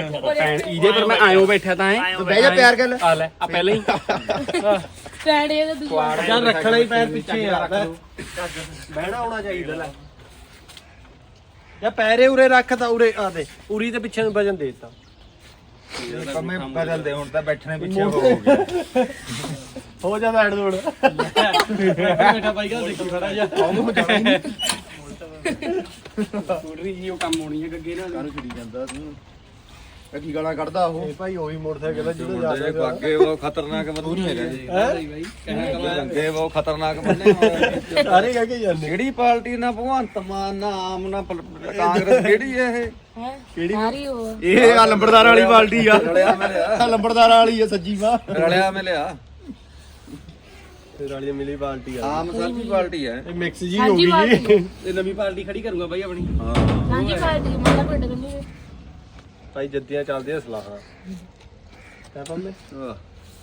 ਭੈਣ ਇਹਦੇ ਪਰ ਮੈਂ ਆਇਓ ਬੈਠਾ ਤਾਂ ਐ। ਬਹਿ ਜਾ ਪਿਆਰ ਗੱਲ ਆ ਲੈ ਆ ਪਹਿਲਾਂ ਹੀ। ਪੈੜੇ ਦਾ ਦੂਆ ਜਾਂ ਰੱਖਣਾ ਹੀ ਪੈਰ ਪਿੱਛੇ ਆ ਬਹਿਣਾ ਆਉਣਾ ਚਾਹੀਦਾ ਲੈ। ਜਾਂ ਪੈਰੇ ਉਰੇ ਰੱਖ ਤਾਂ ਉਰੇ ਆ ਦੇ ਉਰੀ ਤੇ ਪਿੱਛੇ ਨੂੰ ਵਜਨ ਦੇ ਦਿੱਤਾ। ਕੰਮੇ ਬਦਲਦੇ ਹੁਣ ਤਾਂ ਬੈਠਣੇ ਪਿੱਛੇ ਹੋ ਗਏ। ਹੋ ਜਾ ਬੈਠ ਦੌੜ ਬੈਠਾ ਭਾਈ ਗਾ ਦੇਖੀ ਖੜਾ ਜਾ ਸਕੂਟਰੀ ਜੀ ਉਹ ਕੰਮ ਹੋਣੀ ਹੈ ਗੱਗੇ ਨਾਲ। ਕਾਹਨੂੰ ਛੁੱਟੀ ਜਾਂਦਾ ਤੂੰ। ਕੀ ਗਾਲਾਂ ਕੱਢਦਾ ਉਹ? ਭਾਈ ਉਹੀ ਮੋਟਰਸਾਈਕਲ ਜਿਹੜਾ ਜਾ ਮੁੰਡੇ ਅੱਗੇ ਉਹ ਖਤਰਨਾਕ ਬੰਦੂ ਨਹੀਂ ਹੈਗਾ ਜੀ। ਅੱਗੇ ਉਹ ਖਤਰਨਾਕ ਬੰਦੇ ਹੋਏ। ਸਾਰੇ ਕਹਿ ਕੇ ਜਾਂਦੇ। ਕਿਹੜੀ ਪਾਰਟੀ ਨਾ ਭਗਵੰਤ ਮਾਨ ਨਾ ਆਮ ਨਾ ਪਲ- ਕਾਂਗਰਸ ਕਿਹੜੀ ਹੈ ਇਹ? ਹੈ? ਸਾਰੀ ਉਹ। ਇਹ ਆ ਲੰਬੜਦਾਰ ਵਾਲੀ ਬਾਲਟੀ ਆ। ਰਲਿਆ ਮਿਲਿਆ। ਆ ਲੰਬੜਦਾਰ ਵਾਲੀ ਆ ਸੱਜੀ ਬਾਹ ਰਲਿਆ ਮਿਲਿਆ। ਫਿਰ ਵਾਲੀ ਮਿਲੀ ਪਾਰਟੀ ਆ। ਆਮ ਸਾਡੀ ਪਾਰਟੀ ਹੈ ਇਹ ਮਿਕਸ ਜੀ ਹੋ ਗਈ। ਇਹ ਨਵੀਂ ਪਾਰਟੀ ਖੜੀ ਕਰੂੰਗਾ ਬਾਈ ਆਪਣੀ। ਹਾਂਜੀ ਪਾਰਟੀ ਮਾਤਾ ਪਿੰਡ ਕੰਨੀ। ਭਾਈ ਜੱਦੀਆਂ ਚੱਲਦੀਆਂ ਸਲਾਹਾਂ। ਕਹਿ ਆਹ।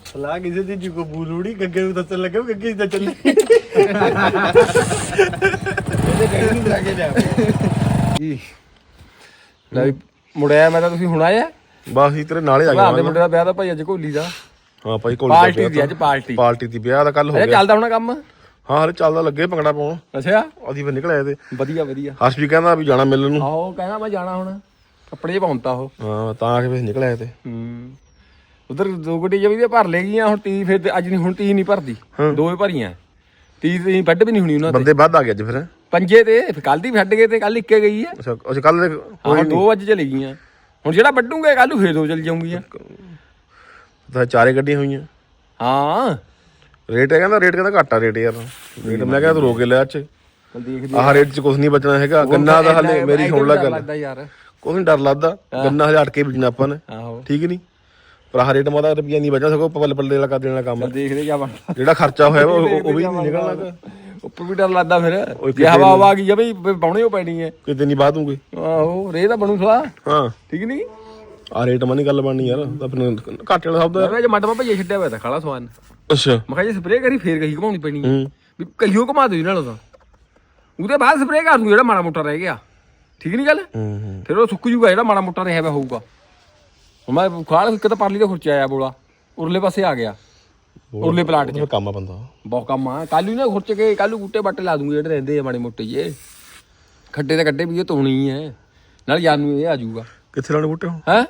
ਸਲਾਹ ਕਿਸੇ ਦੀ ਜੀ ਕੋ ਬੂਲੂੜੀ ਗੱਗੇ ਨੂੰ ਦੱਸਣ ਲੱਗੇ ਵੀ ਗੱਗੇ ਤਾਂ ਚੱਲੀ। ਲੈ ਵੀ ਮੁੜਿਆ ਮੈਂ ਤਾਂ ਤੁਸੀਂ ਹੁਣ ਆਇਆ ਬਸ ਹੀ ਤੇਰੇ ਨਾਲੇ ਆ ਗਿਆ ਮੁੰਡੇ ਦਾ ਵਿਆਹ ਤਾਂ ਭਾਈ ਅੱਜ ਘੋਲੀ ਦਾ। ਹਾਂ ਭਾਈ ਕੋਲ ਪਾਰਟੀ ਦੀ ਅੱਜ ਪਾਰਟੀ। ਪਾਰਟੀ ਦੀ ਵਿਆਹ ਦਾ ਕੱਲ ਹੋ ਗਿਆ। ਚੱਲਦਾ ਹੋਣਾ ਕੰਮ? ਹਾਂ ਹਲੇ ਚੱਲਦਾ ਲੱਗੇ ਭੰਗੜਾ ਪਾਉਣ। ਅੱਛਾ। ਅਸੀਂ ਫਿਰ ਨਿਕਲ ਆਏ ਤੇ ਵਧੀਆ ਵਧੀਆ। ਹਰਸ਼ ਵੀ ਕਹਿੰਦਾ ਵੀ ਜਾਣਾ ਮਿਲਣ ਨੂੰ। ਆਹੋ ਕਹਿੰਦਾ ਮੈਂ ਜਾਣਾ ਹੁਣ। ਕੱਪੜੇ ਪਾਉਂਦਾ ਉਹ। ਹਾਂ ਤਾਂ ਕੇ ਫਿਰ ਨਿਕਲ ਆਏ ਤੇ ਹੂੰ। ਉਧਰ ਦੋ ਗੱਡੀ ਜਵੀ ਦੇ ਭਰ ਲੈ ਗਈਆਂ ਹੁਣ ਤੀ ਫਿਰ ਤੇ ਅੱਜ ਨਹੀਂ ਹੁਣ ਤੀ ਨਹੀਂ ਭਰਦੀ। ਦੋ ਹੀ ਭਰੀਆਂ। ਤੀ ਤੇ ਵੱਡ ਵੀ ਨਹੀਂ ਹੋਣੀ ਉਹਨਾਂ ਤੇ। ਬੰਦੇ ਵੱਧ ਆ ਗਏ ਅੱਜ ਫਿਰ। ਪੰਜੇ ਤੇ ਕੱਲ ਦੀ ਛੱਡ ਗਏ ਤੇ ਕੱਲ ਇੱਕੇ ਗਈ ਹੈ ਅੱਛਾ ਅੱਛਾ ਕੱਲ ਹਾਂ ਦੋ ਅੱਜ ਚਲੇ ਗਈਆਂ। ਹੁਣ ਜਿਹੜਾ ਵੱਡੂਗੇ ਕੱਲ ਨੂੰ ਫੇਰ ਦੋ ਚਲ ਜਾਊਂਗੀਆਂ। ਤਾਂ ਚਾਰੇ ਗੱਡੀਆਂ ਹੋਈਆਂ। ਹਾਂ। ਰੇਟ ਹੈ ਕਹਿੰਦਾ ਰੇਟ ਕਹਿੰਦਾ ਘੱਟ ਆ ਰੇਟ ਯਾਰ। ਰੇਟ ਮੈਂ ਕਿਹਾ ਤੂੰ ਕੇ ਲੈ ਅੱਜ। ਚੱਲ ਆਹ ਰੇਟ 'ਚ ਕੁਝ ਨਹੀਂ ਬਚਣਾ ਹੈਗਾ। ਗੰਨਾ ਦਾ ਹਲੇ ਮੇਰੀ ਸੁਣ ਲੈ ਗੱਲ। ਲੱਗਦਾ ਯਾਰ। ਕੁਝ ਨਹੀਂ ਡਰ ਲੱਗਦਾ। ਗੰਨਾ ਹਜ਼ਾਰ ਕੇ ਬੀਜਣਾ ਆਪਾਂ ਨੇ। ਆਹੋ। ਠੀਕ ਨਹੀਂ ਪਰ ਆਹ ਰੇਟ ਮਾਦਾ ਰੁਪਈਆ ਨਹੀਂ ਬਚਣਾ ਸਗੋਂ ਪੱਲੇ ਪੱਲੇ ਕਰ ਦੇਣ ਵਾਲਾ ਕੰਮ। ਦੇਖਦੇ ਜਾ ਬਣਦਾ। ਜਿਹੜਾ ਖਰਚਾ ਹੋਇਆ ਉਹ ਵੀ ਨਹੀਂ ਨਿਕਲਣਾ ਉੱਪਰ ਵੀ ਡਰ ਲੱਗਦਾ ਫਿਰ। ਜੇ ਹਵਾ ਆ ਗਈ ਆ ਬਈ ਪਾਉਣੇ ਉਹ ਪੈਣੀ ਹੈ ਕਿਤੇ ਨਹੀਂ ਬਾਦੂਗੇ ਆਹੋ ਰੇ ਤਾਂ ਬਣੂ ਸਵਾ ਹਾਂ। ਠੀਕ ਨਹੀਂ ਆ ਰੇਟ ਮਾ ਨਹੀਂ ਗੱਲ ਬਣਨੀ ਯਾਰ। ਆਪਣੇ ਘਾਟੇ ਵਾਲਾ ਸਭ ਦਾ ਮੈਂ ਜੇ ਮੱਟ ਭਈਏ ਛੱਡਿਆ ਹੋਇਆ ਤਾਂ ਖਾਲਾ ਸਵਾਨ ਅੱਛਾ। ਮੈਂ ਕਿਹਾ ਜੇ ਸਪਰੇਅ ਕਰੀ ਫੇਰ ਕਹੀ ਘਮਾਉਣੀ ਪੈਣੀ ਹੈ ਹੂੰ। ਵੀ ਕਹੀਓ ਘਮਾ ਦਿਓ ਦਾ ਉਹਦੇ ਬਾਅਦ ਸਪਰੇਅ ਕਰ ਦੂੰ ਜਿਹੜਾ ਮਾੜਾ ਮੋਟਾ ਰਹਿ ਗਿਆ। ਠੀਕ ਨਹੀਂ ਗੱਲ? ਹੂੰ ਹੂੰ। ਫਿਰ ਉਹ ਸੁੱਕ ਜੂਗਾ ਜਿਹੜਾ ਮਾੜਾ ਮੋਟਾ ਰਿਹਾ ਵਾ ਹੋਊਗਾ। ਹੁਣ ਮੈਂ ਖਾਲ ਇੱਕ ਤਾਂ ਪਰਲੀ ਦਾ ਖੁਰਚਾ ਆਇਆ ਬੋਲਾ। ਉਰਲੇ ਪਾਸੇ ਆ ਗਿਆ। ਉਰਲੇ ਪਲਾਟ 'ਚ। ਕੰਮ ਆ ਬੰਦਾ। ਬਹੁਤ ਕੰਮ ਆ। ਕੱਲ ਨੂੰ ਨਾ ਖੁਰਚ ਕੇ ਕੱਲ ਨੂੰ ਬੂਟੇ ਬੱਟੇ ਲਾ ਦੂੰਗੇ ਜਿਹੜੇ ਰਹਿੰਦੇ ਆ ਮਾੜੇ ਮੋਟੇ ਜੇ ਖੱਡੇ ਤੇ ਕੱਡੇ ਵੀ ਇਹ ਹੀ ਹੈ। ਨਾਲ ਜਾਨ ਨੂੰ ਇਹ ਆ ਜਾਊਗਾ। ਕਿੱਥੇ ਲਾਣੇ ਬੂਟੇ ਹੁਣ? ਹੈ?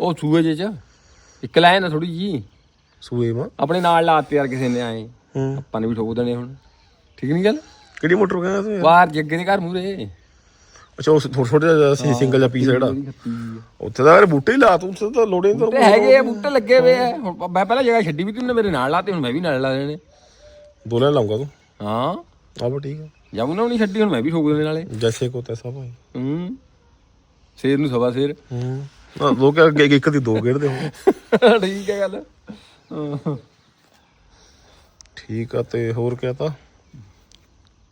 ਉਹ ਸੂਏ ਜੇ ਚ। ਇੱਕ ਲਾਇਆ ਨਾ ਥੋੜੀ ਜੀ ਸੂਏ ਮਾ ਆਪਣੇ ਨਾਲ ਲਾਤੇ ਯਾਰ ਕਿਸੇ ਨੇ ਆਏ। ਹੂੰ। ਆਪਾਂ ਨੇ ਵੀ ਠੋਕ ਦੇਣੇ ਹੁਣ। ਠੀਕ ਨਹੀਂ ਗੱਲ? ਕਿਹੜੀ ਮੋਟਰ ਕਹਿੰਦਾ ਤੂੰ ਯਾਰ? ਬਾਹਰ ਜੱਗੇ ਦੇ ਘਰ ਮੂਰੇ ਅੱਛਾ ਉਹ ਛੋਟਾ ਛੋਟਾ ਜਿਹਾ ਸੀ ਸਿੰਗਲ ਜਿਹਾ ਪੀਸ ਜਿਹੜਾ। ਉੱਥੇ ਤਾਂ ਯਾਰ ਬੂਟੇ ਹੀ ਲਾ ਤੂੰ ਉੱਥੇ ਤਾਂ ਲੋੜੇ ਬੂਟੇ ਹੈਗੇ ਆ ਬੂਟੇ ਲੱਗੇ ਹੋਏ ਆ। ਹੁਣ ਮੈਂ ਪਹਿਲਾਂ ਜਗ੍ਹਾ ਛੱਡੀ ਵੀ ਤੂੰ ਮੇਰੇ ਨਾਲ ਲਾਤੇ ਹੁਣ ਮੈਂ ਵੀ ਨਾਲ ਲਾ ਦੇਣੇ ਦੋ ਲੈ ਲਾਉਂਗਾ ਤੂੰ। ਹਾਂ। ਆ ਬਾ ਠੀਕ ਹੈ ਜਾਉਂ ਨਾ ਨਹੀਂ ਛੱਡੀ ਹੁਣ ਮੈਂ ਵੀ ਠੋਕ ਦੇਣੇ ਨਾਲੇ ਜੈਸੇ ਕੋ ਤੈਸਾ ਭਾਈ ਹੂੰ। ਸ਼ੇਰ ਨੂੰ ਸਵਾ ਸ਼ੇਰ। ਹੂੰ। ਆ ਦੋ ਕਿ ਅੱਗੇ ਇੱਕ ਦੀ ਦੋ ਗੇੜਦੇ ਹੋ ਠੀਕ ਹੈ ਗੱਲ। ਠੀਕ ਆ ਤੇ ਹੋਰ ਕਿਆ ਤਾਂ?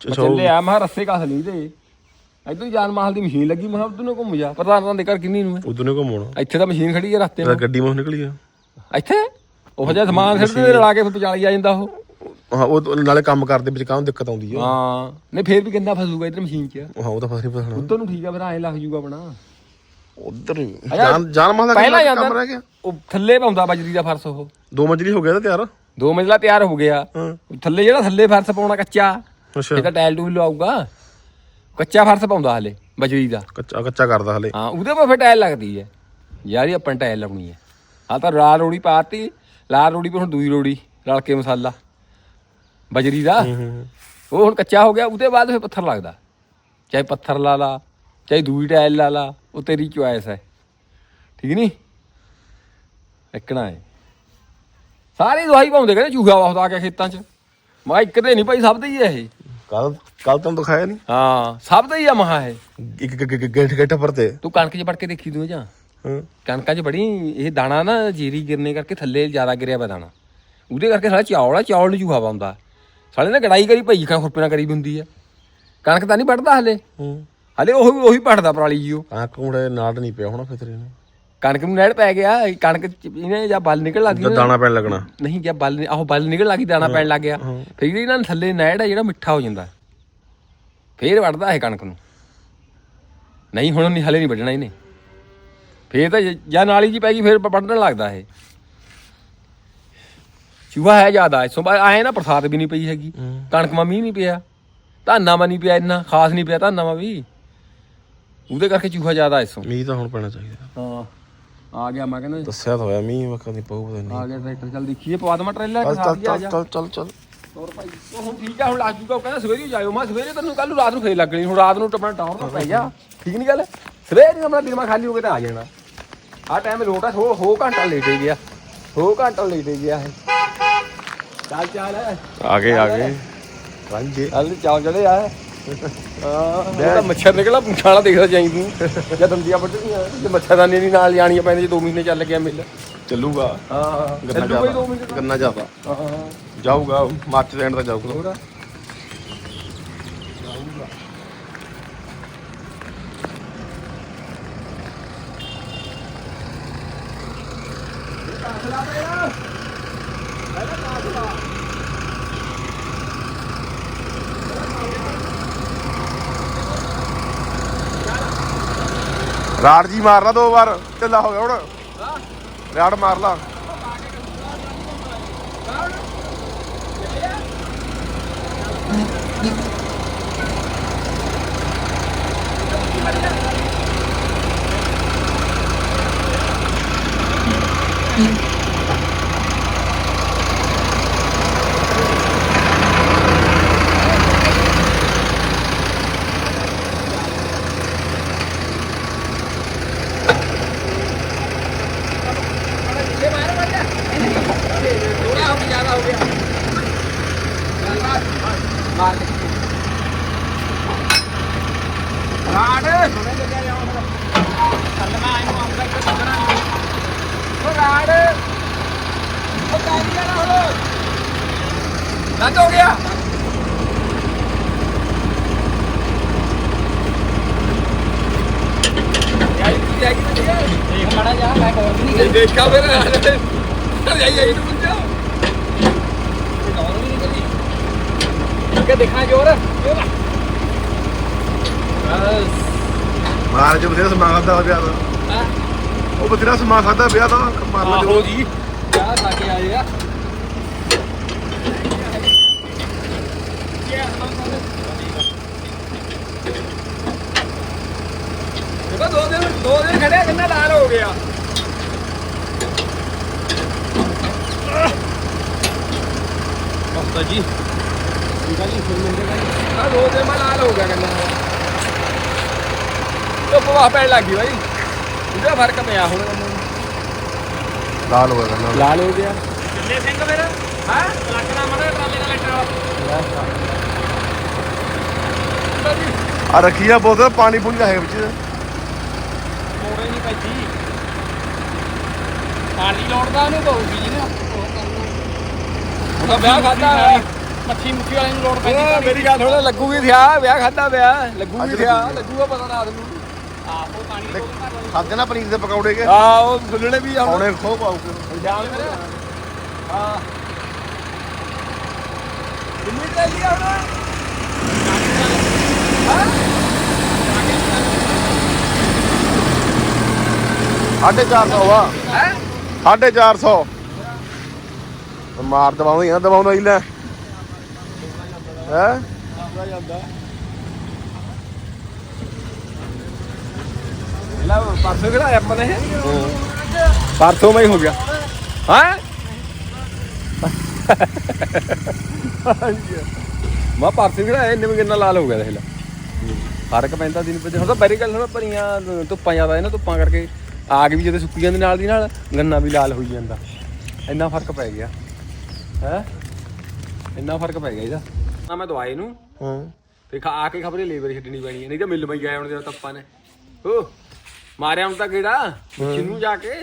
ਚੱਲੇ ਆ ਮੈਂ ਰੱਸੇ ਕਸ ਲਈ ਤੇ। ਇਦੋਂ ਜਾਨ ਮਾਲ ਦੀ ਮਸ਼ੀਨ ਲੱਗੀ ਮੈਂ ਉਦੋਂ ਨੂੰ ਘੁੰਮ ਜਾ। ਪ੍ਰਧਾਨਾਂ ਦੇ ਘਰ ਕਿੰਨੀ ਨੂੰ ਹੈ? ਉਦੋਂ ਨੇ ਘੁੰਮਾਉਣਾ ਇੱਥੇ ਤਾਂ ਮਸ਼ੀਨ ਖੜੀ ਹੈ ਰਸਤੇ में ਗੱਡੀ ਮੋਹ ਨਿਕਲੀ ਆ। ਇੱਥੇ? ਉਹ ਜਿਹਾ ਸਮਾਨ ਸਿੱਟਦੇ ਰਲਾ ਕੇ ਫਿਰ ਪਚਾਲੀ ਆ ਜਾਂਦਾ ਉਹ। ਹਾਂ ਉਹ ਤਾਂ ਨਾਲੇ ਕੰਮ ਕਰਦੇ ਵਿੱਚ ਕਾਹਨੂੰ ਦਿੱਕਤ ਆਉਂਦੀ ਆ? ਹਾਂ। ਨਹੀਂ ਫੇਰ ਵੀ ਕਿੰਨਾ ਫਸੂਗਾ ਇਧਰ ਮਸ਼ੀਨ 'ਚ। ਹਾਂ ਉਹ ਤਾਂ ਫਸ ਨਹੀਂ ਫਸਣਾ। ਉਧਰ ਨੂੰ ਠੀਕ ਆ ਫਿਰ ਐਂ ਲੱਗ ਜੂਗਾ ਆਪਣਾ। ਉਧਰ ਜਾਨ ਜਾਨ ਮਾਲ ਦਾ ਪਹਿਲਾਂ ਕੰਮ ਜਾਂਦਾ ਗਿਆ? ਉਹ ਥੱਲੇ ਪਾਉਂਦਾ ਬਜਰੀ ਦਾ ਫਰਸ਼ ਉਹ। ਦੋ ਮੰਜ਼ਲੀ ਹੋ ਗਿਆ ਤਾਂ ਤਿਆਰ? ਦੋ ਮੰਜ਼ਲਾ ਤਿਆਰ ਹੋ ਗਿਆ। ਹਾਂ। ਥੱਲੇ ਜਿਹੜਾ ਥੱਲੇ ਫਰਸ਼ ਪਾਉਣਾ ਕੱਚਾ ਅੱਛਾ। ਇਹ ਤਾਂ ਟਾਇਲ ਟੂਲ ਲਵਾਊਗਾ ਕੱਚਾ ਫਰਸ਼ ਪਾਉਂਦਾ ਹਲੇ ਬਜਰੀ ਦਾ। ਕੱਚਾ ਕੱਚਾ ਕਰਦਾ ਹਲੇ। ਹਾਂ ਉਹਦੇ ਪਰ ਫਿਰ ਟਾਇਲ ਲੱਗਦੀ ਹੈ। ਯਾਰੀ ਆਪਾਂ ਨੂੰ ਟਾਇਲ ਲਾਉਣੀ ਹੈ। ਆ ਤਾਂ ਲਾਲ ਰੋੜੀ ਪਾਤੀ ਲਾਲ ਰੋੜੀ ਪਰ ਹੁਣ ਦੂਈ ਰੋੜੀ ਰਲ ਕੇ ਮਸਾਲਾ ਬਜਰੀ ਦਾ। ਉਹ ਹੁਣ ਕੱਚਾ ਹੋ ਗਿਆ ਉਹਦੇ ਬਾਅਦ ਫਿਰ ਪੱਥਰ ਲੱਗਦਾ। ਚਾਹੇ ਪੱਥਰ ਲਾ ਲਾ ਚਾਹੇ ਦੂਈ ਟਾਇਲ ਲਾ ਲਾ ਉਹ ਤੇਰੀ ਚੁਆਇਸ ਹੈ। ਠੀਕ ਨਹੀਂ? ਇੱਕਣਾ ਹੈ। ਸਾਰੀ ਦਵਾਈ ਪਾਉਂਦੇ ਕਹਿੰਦੇ ਚੂਹਾ ਆ ਕੇ ਖੇਤਾਂ 'ਚ। ਮੈਂ ਇੱਕ ਤੇ ਨਹੀਂ ਭਾਈ ਸਭ ਦੇ ਹੀ ਹੈ ਇਹ। ਕੱਲ ਕੱਲ ਤੈਨੂੰ ਦਿਖਾਇਆ ਨਹੀਂ ਹਾਂ ਸਭ ਦਾ ਹੀ ਆ ਮਹਾ ਇਹ। ਇੱਕ ਗੇਠ ਗੇਠ ਪਰਤੇ ਤੂੰ। ਕਣਕ 'ਚ ਵੜ ਕੇ ਦੇਖੀ ਤੂੰ ਜਾਂ? ਹਾਂ। ਕਣਕਾਂ 'ਚ ਬੜੀ ਇਹ ਦਾਣਾ ਨਾ ਜੀਰੀ ਗਿਰਨੇ ਕਰਕੇ ਥੱਲੇ ਜ਼ਿਆਦਾ ਗਿਰਿਆ ਪਿਆ ਦਾਣਾ। ਉਹਦੇ ਕਰਕੇ ਸਾਲਾ ਚੌਲ ਆ ਚੌਲ ਨੂੰ ਜੂਹਾ ਪਾਉਂਦਾ। ਸਾਲੇ ਨੇ ਗੜਾਈ ਕਰੀ ਭਈ ਖਾ ਖੁਰਪੇ ਨਾਲ ਕਰੀ ਹੁੰਦੀ ਆ। ਕਣਕ ਤਾਂ ਨਹੀਂ ਵੱਢਦਾ ਹਲੇ। ਹੂੰ। ਹਲੇ ਉਹ ਉਹੀ ਪੜਦਾ ਪਰਾਲੀ ਜੀ ਉਹ। ਆ ਕੋੜੇ ਨਾੜ ਨਹੀਂ ਪਿਆ ਹੋਣਾ ਫਿਰ ਤੇਰੇ ਨੂੰ। ਕਣਕ ਨੂੰ ਨਹਿੜ ਪੈ ਗਿਆ ਕਣਕ 'ਚ ਇਹਨੇ ਜਾਂ ਬਲ ਨਿਕਲ ਲੱਗੀ ਜਦ ਦਾਣਾ ਪੈਣ ਲੱਗਣਾ। ਨਹੀਂ ਜਾਂ ਬਲ ਆਹੋ ਬਲ ਨਿਕਲ ਲੱਗੀ ਦਾਣਾ ਪੈਣ ਲੱਗ ਗਿਆ। ਫਿਰ ਇਹਨਾਂ ਨੂੰ ਥੱਲੇ ਨਹਿੜ ਆ ਜਿਹੜਾ ਮਿੱਠਾ ਹੋ ਜਾਂਦਾ। ਫੇਰ ਵੱਢਦਾ ਇਹ ਕਣਕ ਨੂੰ। ਨਹੀਂ ਹੁਣ ਨਹੀਂ ਹਲੇ ਨਹੀਂ ਵੱਢਣਾ ਇਹਨੇ। ਫੇਰ ਤਾਂ ਜ- ਨਾਲੀ ਜੀ ਪੈ ਗਈ ਫੇਰ ਵੱਢਣ ਲੱਗਦਾ ਇਹ। ਚੂਹਾ ਹੈ ਜ਼ਿਆਦਾ ਇਸੋਂ ਬਾਅਦ ਆਏ ਨਾ ਬਰਸਾਤ ਵੀ ਨਹੀਂ ਪਈ ਹੈਗੀ। ਕਣਕ ਮਾ ਮੀਂਹ ਨਹੀਂ ਪਿਆ। ਧਾਨਾ ਮਾ ਨਹੀਂ ਪਿਆ ਇੰਨਾ ਖਾਸ ਨਹੀਂ ਪਿਆ ਧਾਨਾ ਮਾ ਵੀ। ਉਹਦੇ ਕਰਕੇ ਚੂਹਾ ਜ਼ਿਆਦਾ ਇਸੋਂ ਮੀਂਹ ਤਾਂ ਹੁਣ ਪੈਣਾ ਚਾਹੀਦਾ। ਹਾਂ। ਆ ਗਿਆ ਮੈਂ ਕਹਿੰਦਾ ਦੱਸਿਆ ਤਾਂ ਹੋਇਆ ਮੀਂਹ ਵਕਤ ਨਹੀਂ ਪਊ ਪਤਾ ਨਹੀਂ ਆ ਗਿਆ ਟਰੈਕਟਰ ਚੱਲ ਦੇਖੀਏ ਪਵਾ ਦਮਾ ਟ੍ਰੇਲਰ ਚੱਲ ਚੱਲ ਚੱਲ ਚੱਲ ਚੱਲ ਚੱਲ ਹੋਰ ਭਾਈ ਉਹ ਠੀਕ ਆ ਹੁਣ ਲੱਗ ਜੂਗਾ ਉਹ ਕਹਿੰਦਾ ਸਵੇਰੇ ਹੀ ਜਾਇਓ ਮੈਂ ਸਵੇਰੇ ਤੈਨੂੰ ਕੱਲ ਨੂੰ ਰਾਤ ਨੂੰ ਫੇਰ ਲੱਗਣੀ ਹੁਣ ਰਾਤ ਨੂੰ ਟੱਪਣਾ ਟਾਉਰ ਤਾਂ ਪੈ ਜਾ ਠੀਕ ਨਹੀਂ ਗੱਲ ਸਵੇਰੇ ਆਪਣਾ ਦਿਮਾਗ ਖਾਲੀ ਹੋ ਕੇ ਤਾਂ ਆ ਜਾਣਾ ਆ ਟਾਈਮ ਲੋਟਾ ਹੋ ਹੋ ਘੰਟਾ ਲੇਟ ਹੀ ਗਿਆ ਹੋ ਘੰਟਾ ਲੇਟ ਹੀ ਗਿਆ ਹੈ ਚੱਲ ਚੱਲ ਆ ਗਏ ਆ ਗਏ ਰਾਂਝੇ ਚੱਲ ਚਾਲ ਚਲੇ ਆ ਹਾਂ ਤਾਂ ਮੱਛਰ ਨਿਕਲਾ ਪੁੰਛਾਲਾ ਦੇਖਦਾ ਜਾਈ ਤੂੰ। ਜਦ ਦੰਦੀਆਂ ਵੱਢਣੀਆਂ ਜੇ ਮੱਛਰਦਾਨੀ ਨਹੀਂ ਨਾਲ ਜਾਣੀਆਂ ਪੈਂਦੀਆਂ ਜੇ 2 ਮਹੀਨੇ ਚੱਲ ਗਿਆ ਮਿਲ। ਚੱਲੂਗਾ। ਹਾਂ ਗੰਨਾ ਚੱਲੂ ਕੋਈ 2 ਜ਼ਿਆਦਾ ਮਹੀਨੇ ਗੰਨਾ ਜ਼ਿਆਦਾ। ਹਾਂ ਜਾਊਗਾ ਮਾਰਚ ਦੇ ਐਂਡ ਤੱਕ ਜਾਊਗਾ। ਹੋਰ ਰਾੜ ਜੀ ਮਾਰ ਲਾ ਦੋ ਵਾਰ ਢਿੱਲਾ ਹੋ ਗਿਆ ਹੁਣ। ਰਾੜ ਮਾਰ ਲਾ ਨੰਦ ਹੋ ਗਿਆ ਦੇਖ ਮੜਾ ਜਾ ਮੈਂ ਕੋਲ ਨਹੀਂ ਦੇਖਾ ਫਿਰ ਜਾਈ ਜਾਈ ਨੂੰ ਪੁੱਛਾ ਵੀ ਨਹੀਂ ਕਰੀ ਕਿ ਦੇਖਾਂ ਜੋਰ ਜੋਰ। ਬਸ। ਮਾਰ ਜੋ ਬਥੇਰਾ ਸਮਾਨ ਖਾਦਾ ਹੋ ਗਿਆ ਹਾਂ? ਉਹ ਬਥੇਰਾ ਸਮਾਨ ਖਾਦਾ ਵਿਆਹ ਦਾ ਮਾਰ ਲਾ ਜੋ ਆਹੋ ਜੀ। ਕਿਆ ਲਾ ਕੇ ਆਏ ਆ। ਦੇਖੋ ਦੋ ਦਿਨ ਦੋ ਦਿਨ ਖੜਿਆ ਕਿੰਨਾ ਲਾਲ ਹੋ ਗਿਆ। ਬਸਤਾ ਜੀ। ਠੀਕ ਆ ਜੀ ਫਿਰ ਮਿਲਦੇ ਆ ਦੋ ਦਿਨ ਮੈਂ ਲਾਲ ਹੋ ਗਿਆ ਕਿੰਨਾ ਉਹ ਪਵਾ ਪੈਣ ਲੱਗੀ ਬਾਈ। ਉਹਦਾ ਫ਼ਰਕ ਪਿਆ ਹੁਣ। ਮੈਨੂੰ ਲਾਲ ਹੋ ਗਿਆ ਨਾ ਲਾਲ ਹੋ ਗਿਆ। ਕਿੰਨੇ ਸਿੰਘ ਫਿਰ? ਹਾਂ? ਲੱਕੜਾ ਮੜਾ ਟਰਾਲੇ ਦਾ ਲੈਟਰ ਆ ਰੱਖੀ ਆ ਬੋਤਲ ਪਾਣੀ ਪੂਣੀ ਦਾ ਹੈ ਵਿੱਚ। ਮੋੜੇ ਨਹੀਂ ਪੈਜੀ ਪਾਣੀ ਲੋੜਦਾ ਉਹਨੂੰ ਕਹੂਗੀ ਜੀ ਨੇ ਉਹਦਾ ਵਿਆਹ ਖਾਦਾ ਮੱਛੀ ਮੁੱਖੀ ਵਾਲੇ ਨੂੰ ਲੋੜ ਪੈਂਦੀ ਮੇਰੀ ਗੱਲ ਥੋੜਾ ਲੱਗੂਗੀ ਥਿਆ ਵਿਆਹ ਖਾਦਾ ਵਿਆਹ ਲੱਗੂਗੀ ਥਿਆ ਲੱਗੂਗਾ ਪਤਾ ਰਾਤ ਨੂੰ। ਆਪੋ ਪਾਣੀ ਖਾਦੇ ਨਾ ਪਨੀਰ ਦੇ ਪਕੌੜੇ ਕੇ। ਆ ਉਹ ਫੁੱਲਣੇ ਵੀ ਹੁਣ। ਆਉਣੇ ਖੋ ਪਾਉਗੇ। ਜਾਮ ਫਿਰ ਹਾਂ ਕਿੰਨੀ ਚਾਹੀਦੀ ਆ ਹੁਣ। ਸਾਢੇ 400 ਵਾ ਹੈ? ਸਾਢੇ 400 ਮਾਰ ਦਵਾਉਂਦੀ ਆ ਦਵਾਉਂਦਾ ਹੀ ਲੈ। ਹੈ? ਲੈ ਪਰਸੋਂ ਕਿਹੜਾ ਆਪਾਂ ਨੇ ਪਰਸੋਂ ਮੈਂ ਹੀ ਹੋ ਗਿਆ। ਹਾਂ? ਮੈਂ ਪਰਸੋਂ ਕਿਹੜਾ ਇਹਨੇ ਵੀ ਕਿੰਨਾ ਲਾਲ ਹੋ ਗਿਆ ਦੇਖ ਲੈ। ਫ਼ਰਕ ਪੈਂਦਾ ਦਿਨ ਪੇ ਹੁਣ ਤਾਂ ਬੈਰੀ ਗੱਲ ਹੁਣ ਭਰੀਆਂ ਧੁੱਪਾਂ ਜ਼ਿਆਦਾ ਇਹਨਾਂ ਧੁੱਪਾਂ ਕਰਕੇ ਆਗ ਵੀ ਜਦੋਂ ਸੁੱਕੀ ਜਾਂਦੀ ਨਾਲ ਦੀ ਨਾਲ ਗੰਨਾ ਵੀ ਲਾਲ ਹੋਈ ਜਾਂਦਾ। ਇੰਨਾ ਫ਼ਰਕ ਪੈ ਗਿਆ। ਹੈ? ਇੰਨਾ ਫ਼ਰਕ ਪੈ ਗਿਆ ਇਹਦਾ। ਨਾ ਮੈਂ ਦਵਾਈ ਨੂੰ। ਹਾਂ। ਤੇ ਖਾ ਆ ਕੇ ਖਬਰੇ ਲੇਬਰ ਛੱਡਣੀ ਪੈਣੀ ਹੈ ਨਹੀਂ ਤਾਂ ਮਿਲ ਮਈ ਗਏ ਹੁਣ ਜਦੋਂ ਤੱਪਾਂ ਨੇ। ਹੋ ਮਾਰਿਆ ਹੁਣ ਤਾਂ ਕਿਹੜਾ ਨੂੰ ਜਾ ਕੇ।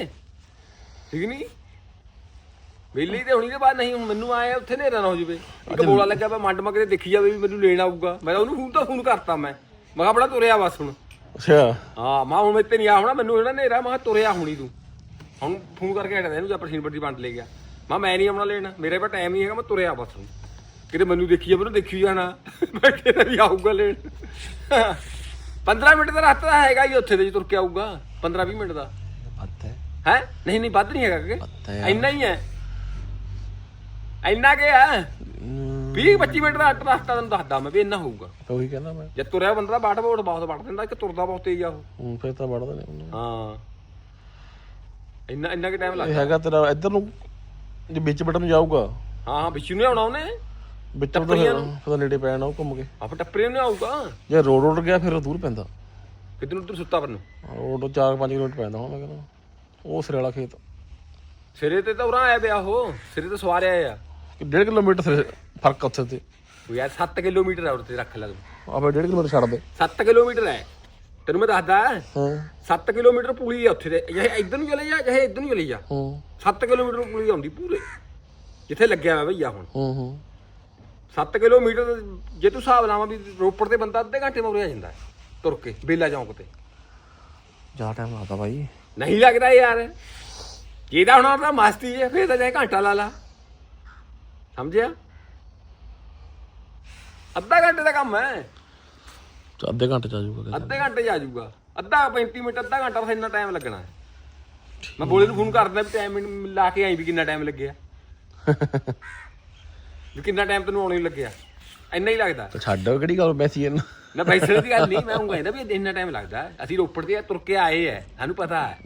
ਠੀਕ ਨਹੀਂ ਵੇਲੀ ਤੇ ਹੁਣੀ ਦੇ ਬਾਅਦ ਨਹੀਂ ਹੁਣ ਮੈਨੂੰ ਆਏ ਆ, ਉੱਥੇ ਨੇਰਾ ਨਾ ਹੋ ਜਵੇ। ਇੱਕ ਬੋਲਾ ਲੱਗਿਆ ਪਿਆ ਮੰਡ ਮਗਰੇ ਦੇਖੀ ਜਾਵੇ ਵੀ ਮੈਨੂੰ ਲੈਣ ਆਊਗਾ। ਮੈਂ ਤਾਂ ਉਹਨੂੰ ਫੋਨ ਤਾਂ ਫੋਨ ਕਰਤਾ ਮੈਂ। ਮੈਂ ਕਿਹਾ ਬੜਾ ਤੁਰਿਆ ਬਸ ਹੁਣ ਅੱਛਾ। ਹਾਂ ਮੈਂ ਹੁਣ ਮੇਤੇ ਨਹੀਂ ਆ ਹੋਣਾ ਮੈਨੂੰ ਜਿਹੜਾ ਨੇਰਾ ਮੈਂ ਤੁਰਿਆ ਹੁਣੀ ਤੂੰ। ਹੁਣ ਫੋਨ ਕਰਕੇ ਹਟਦਾ ਇਹਨੂੰ ਜਾਂ ਪਰਸੀਨ ਪੱਟੀ ਵੰਡ ਲੈ ਗਿਆ ਮੈਂ ਮੈਂ ਨਹੀਂ ਆਉਣਾ ਲੈਣ ਮੇਰੇ ਕੋਲ ਟਾਈਮ ਨਹੀਂ ਹੈਗਾ ਮੈਂ ਤੁਰਿਆ ਬਸ ਹੁਣ ਕਿਤੇ ਮੈਨੂੰ ਦੇਖੀ ਜਾ ਮੈਨੂੰ ਦੇਖੀ ਜਾਣਾ। ਮੈਂ ਕਿਹੜਾ ਵੀ ਆਊਗਾ ਲੈਣ। 15 ਮਿੰਟ ਦਾ ਰਸਤਾ ਹੈਗਾ ਹੀ ਉੱਥੇ ਤੇ ਜੀ ਤੁਰ ਕੇ ਆਊਗਾ 15 20 ਮਿੰਟ ਦਾ। ਹੈ। ਨਹੀਂ ਨਹੀਂ ਵੱਧ ਨਹੀਂ ਹੈਗਾ ਕਿ। ਇੰਨਾ ਹੀ ਹੈ। ਇੰਨਾ ਕੀ ਹੈ। 20 25 ਮਿੰਟ ਦਾ ਰਸਤਾ ਤੈਨੂੰ ਦੱਸਦਾ ਮੈਂ ਵੀ ਇੰਨਾ ਹੋਊਗਾ। ਉਹੀ ਕਹਿੰਦਾ ਮੈਂ। ਜੇ ਤੁਰਿਆ ਬੰਦਾ ਬਾਟ ਬੋਟ ਬਹੁਤ ਵੜ ਦਿੰਦਾ ਕਿ ਤੁਰਦਾ ਬਹੁਤ ਤੇਜ਼ ਆ ਉਹ। ਫਿਰ ਤਾਂ ਨਹੀਂ ਉਹਨੂੰ। ਹਾਂ। ਇੰਨਾ ਇੰਨਾ ਕਿ ਟਾਈਮ ਲੱਗਦਾ। ਹੈਗਾ ਤੇਰਾ ਇੱਧਰ ਨੂੰ ਜੇ ਵਿੱਚ ਬਟਨ ਨੂੰ ਜਾਊਗਾ। ਹਾਂ ਹਾਂ ਵਿੱਚ ਨੂੰ ਆਉਣਾ ਉਹਨੇ। ਵਿੱਚ ਤਾਂ ਟੱਪਰੀਆਂ ਫਿਰ। ਫਿਰ ਨੇੜੇ ਪੈਣਾ ਉਹ ਘੁੰਮ ਕੇ। ਆਪ ਟੱਪਰੇ ਨੂੰ ਆਊਗਾ? ਜੇ ਰੋਡ ਰੋਡ ਗਿਆ ਫਿਰ ਉਹ ਦੂਰ ਪੈਂਦਾ। ਕਿਤੇ ਨੂੰ ਉੱਧਰ ਸੁੱਤਾ ਪਰ ਨੂੰ? ਰੋਡ 4-5 ਕਿਲੋਮੀਟਰ ਪੈਂਦਾ ਹੁਣ ਮੈਂ ਕਹਿੰਦਾ। ਉਹ ਸਿਰੇ ਵਾਲਾ ਖੇਤ। ਸਿਰੇ ਤੇ ਤਾਂ ਉਰਾਂ ਆਇਆ ਪਿਆ ਉਹ। ਸਿਰੇ ਤੇ ਸਵਾਰਿਆ ਆ। ਕਿ 1.5 ਕਿਲੋਮੀਟਰ ਸਿਰੇ ਫ਼ਰਕ ਆ ਉੱਥੇ ਤੇ। ਉਹ ਯਾਰ 7 ਕਿਲੋਮੀਟਰ ਆ ਉੱਤੇ ਰੱਖ ਲੈ ਤੂੰ। ਆਪੇ 1.5 ਕਿਲੋਮੀਟਰ ਛੱਡ ਦੇ। 7 ਕਿਲੋਮੀਟਰ ਹੈ। ਤੈਨੂੰ ਮੈਂ ਦੱਸਦਾ ਹਾਂ। 7 ਕਿਲੋਮੀਟਰ ਪੁਲੀ ਆ ਉੱਥੇ ਤੇ। ਚਾਹੇ ਇੱਧਰ ਨੂੰ ਚਲੇ ਜਾ ਚਾਹੇ ਇੱਧਰ ਨੂੰ ਚਲੇ ਜਾ। ਹੂੰ। 7 ਕਿਲੋਮੀਟਰ ਪੁਲੀ ਆਉਂਦੀ ਪੂਰੇ। ਜਿੱਥੇ ਲੱਗਿਆ ਹੋਇਆ ਭਈਆ ਹੁਣ। ਹੂੰ ਹੂੰ। 7 ਕਿਲੋਮੀਟਰ ਜੇ ਤੂੰ ਹਿਸਾਬ ਲਾਵਾਂ ਵੀ ਰੋਪੜ ਤੇ ਬੰਦਾ ਅੱਧੇ ਘੰਟੇ ਮਗਰ ਆ ਜਾਂਦਾ ਹੈ, ਤੁਰ ਕੇ ਬੇਲਾ ਚੌਂਕ ਤੇ। ਜ਼ਿਆਦਾ ਟਾਈਮ ਲੱਗਦਾ ਬਾਈ। ਨਹੀਂ ਲੱਗਦਾ ਯਾਰ। ਜਿਹਦਾ ਹੁਣ ਆਪਣਾ ਮਸਤੀ ਹੈ ਫੇਰ ਤਾਂ ਜਾਏ ਘੰਟਾ ਲਾ ਲਾ। ਸਮਝਿਆ? ਅੱਧਾ ਘੰਟੇ ਦਾ ਕੰਮ ਹੈ। ਅੱਧੇ ਘੰਟੇ ਚ ਆ ਜਾਊਗਾ ਅੱਧੇ ਘੰਟੇ 'ਚ ਆ ਜਾਊਗਾ। ਅੱਧਾ 35 ਮਿੰਟ ਅੱਧਾ ਘੰਟਾ ਬਸ ਇੰਨਾ ਟਾਈਮ ਲੱਗਣਾ ਹੈ। ਮੈਂ ਬੋਲੇ ਨੂੰ ਫੋਨ ਕਰਦਾ ਵੀ ਟਾਈਮ ਲਾ ਕੇ ਆਈ ਵੀ ਕਿੰਨਾ ਟਾਈਮ ਲੱਗਿਆ। ਵੀ ਕਿੰਨਾ ਟਾਈਮ ਤੈਨੂੰ ਆਉਣੇ ਨੂੰ ਲੱਗਿਆ? ਇੰਨਾ ਹੀ ਲੱਗਦਾ। ਤੇ ਛੱਡ ਕਿਹੜੀ ਗੱਲ ਮੈਸੀ ਇਹਨਾਂ? ਨਾ ਬੈਸਣ ਦੀ ਗੱਲ ਨਹੀਂ ਮੈਂ ਉਹ ਕਹਿੰਦਾ ਵੀ ਇੰਨਾ ਟਾਈਮ ਲੱਗਦਾ। ਅਸੀਂ ਰੋਪੜ ਤੇ ਤੁਰ ਕੇ ਆਏ ਐ ਸਾਨੂੰ ਪਤਾ ਹੈ।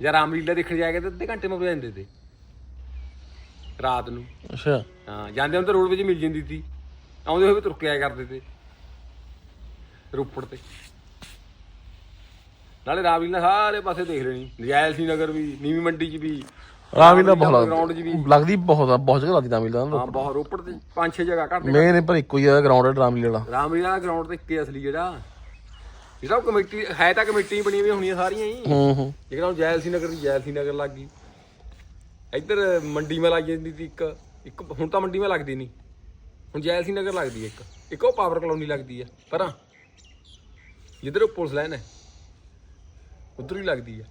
ਜਾਂ ਰਾਮਲੀਲਾ ਦੇਖਣ ਜਾਏਗਾ ਤੇ ਅੱਧੇ ਘੰਟੇ ਮਗਰ ਜਾਂਦੇ ਤੇ। ਰਾਤ ਨੂੰ। ਅੱਛਾ। ਹਾਂ ਜਾਂਦੇ ਹੁੰਦੇ ਰੋਡ ਵਿੱਚ ਮਿਲ ਜਾਂਦੀ ਸੀ। ਆਉਂਦੇ ਹੋਏ ਵੀ ਤੁਰ ਕੇ ਆਇਆ ਕਰਦੇ ਤੇ। ਰੋਪੜ ਤੇ। ਨਾਲੇ ਰਾਮਲੀਲਾ ਸਾਰੇ ਪਾਸੇ ਦੇਖ ਲੈਣੀ। ਨਜਾਇਲ ਸੀ ਨਗਰ ਵੀ ਨੀਵੀਂ ਮੰਡੀ 'ਚ ਵੀ। ਰਾਮਲੀਲਾ ਬਹੁਤ ਵੀ। ਲੱਗਦੀ ਬਹੁਤ ਆ ਬਹੁਤ ਜਗ੍ਹਾ ਲੱਗਦੀ ਰਾਮਲੀਲਾ ਨਾ। ਹਾਂ ਬਹੁਤ ਰੋਪੜ ਤੇ ਪੰਜ ਛੇ ਜਗ੍ਹਾ ਦੇ ਮੇਨ ਪਰ ਇੱਕੋ ਹੀ ਆ ਗਰਾਊਂਡ ਹੈ ਰਾਮਲੀਲਾ ਵਾਲਾ। ਰਾਮਲੀਲਾ ਦਾ ਗਰਾਊਂਡ ਤੇ ਇੱਕੇ ਅਸਲੀ ਜਿਹੜਾ। ਜਿਹੜਾ ਉਹ ਕਮੇਟੀ ਹੈ ਤਾਂ ਕਮੇਟੀ ਬਣੀਆਂ ਵੀ ਹੋਣੀਆਂ ਸਾਰੀਆਂ ਹੀ। ਹੂੰ ਹੂੰ। ਜਿਹੜਾ ਹੁਣ ਜੈਲ ਸੀ ਨਗਰ ਦੀ ਜੈਲ ਸੀ ਨਗਰ ਲੱਗ ਗਈ। ਇੱਧਰ ਮੰਡੀ ਮੈਂ ਲੱਗ ਜਾਂਦੀ ਸੀ ਇੱਕ। ਇੱਕ ਹੁਣ ਤਾਂ ਮੰਡੀ ਮੈਂ ਲੱਗਦੀ ਨਹੀਂ। ਹੁਣ ਜੈਲ ਸੀ ਨਗਰ ਲੱਗਦੀ ਹੈ ਇੱਕ। ਇੱਕ ਉਹ ਪਾਵਰ ਕਲੋਨੀ ਲੱਗਦੀ ਹੈ ਪਰਾਂ। ਜਿੱਧਰ ਉਹ ਪੁਲਿਸ ਲਾਈਨ ਹੈ ਉਧਰ ਹੀ ਲੱਗਦੀ ਹੈ।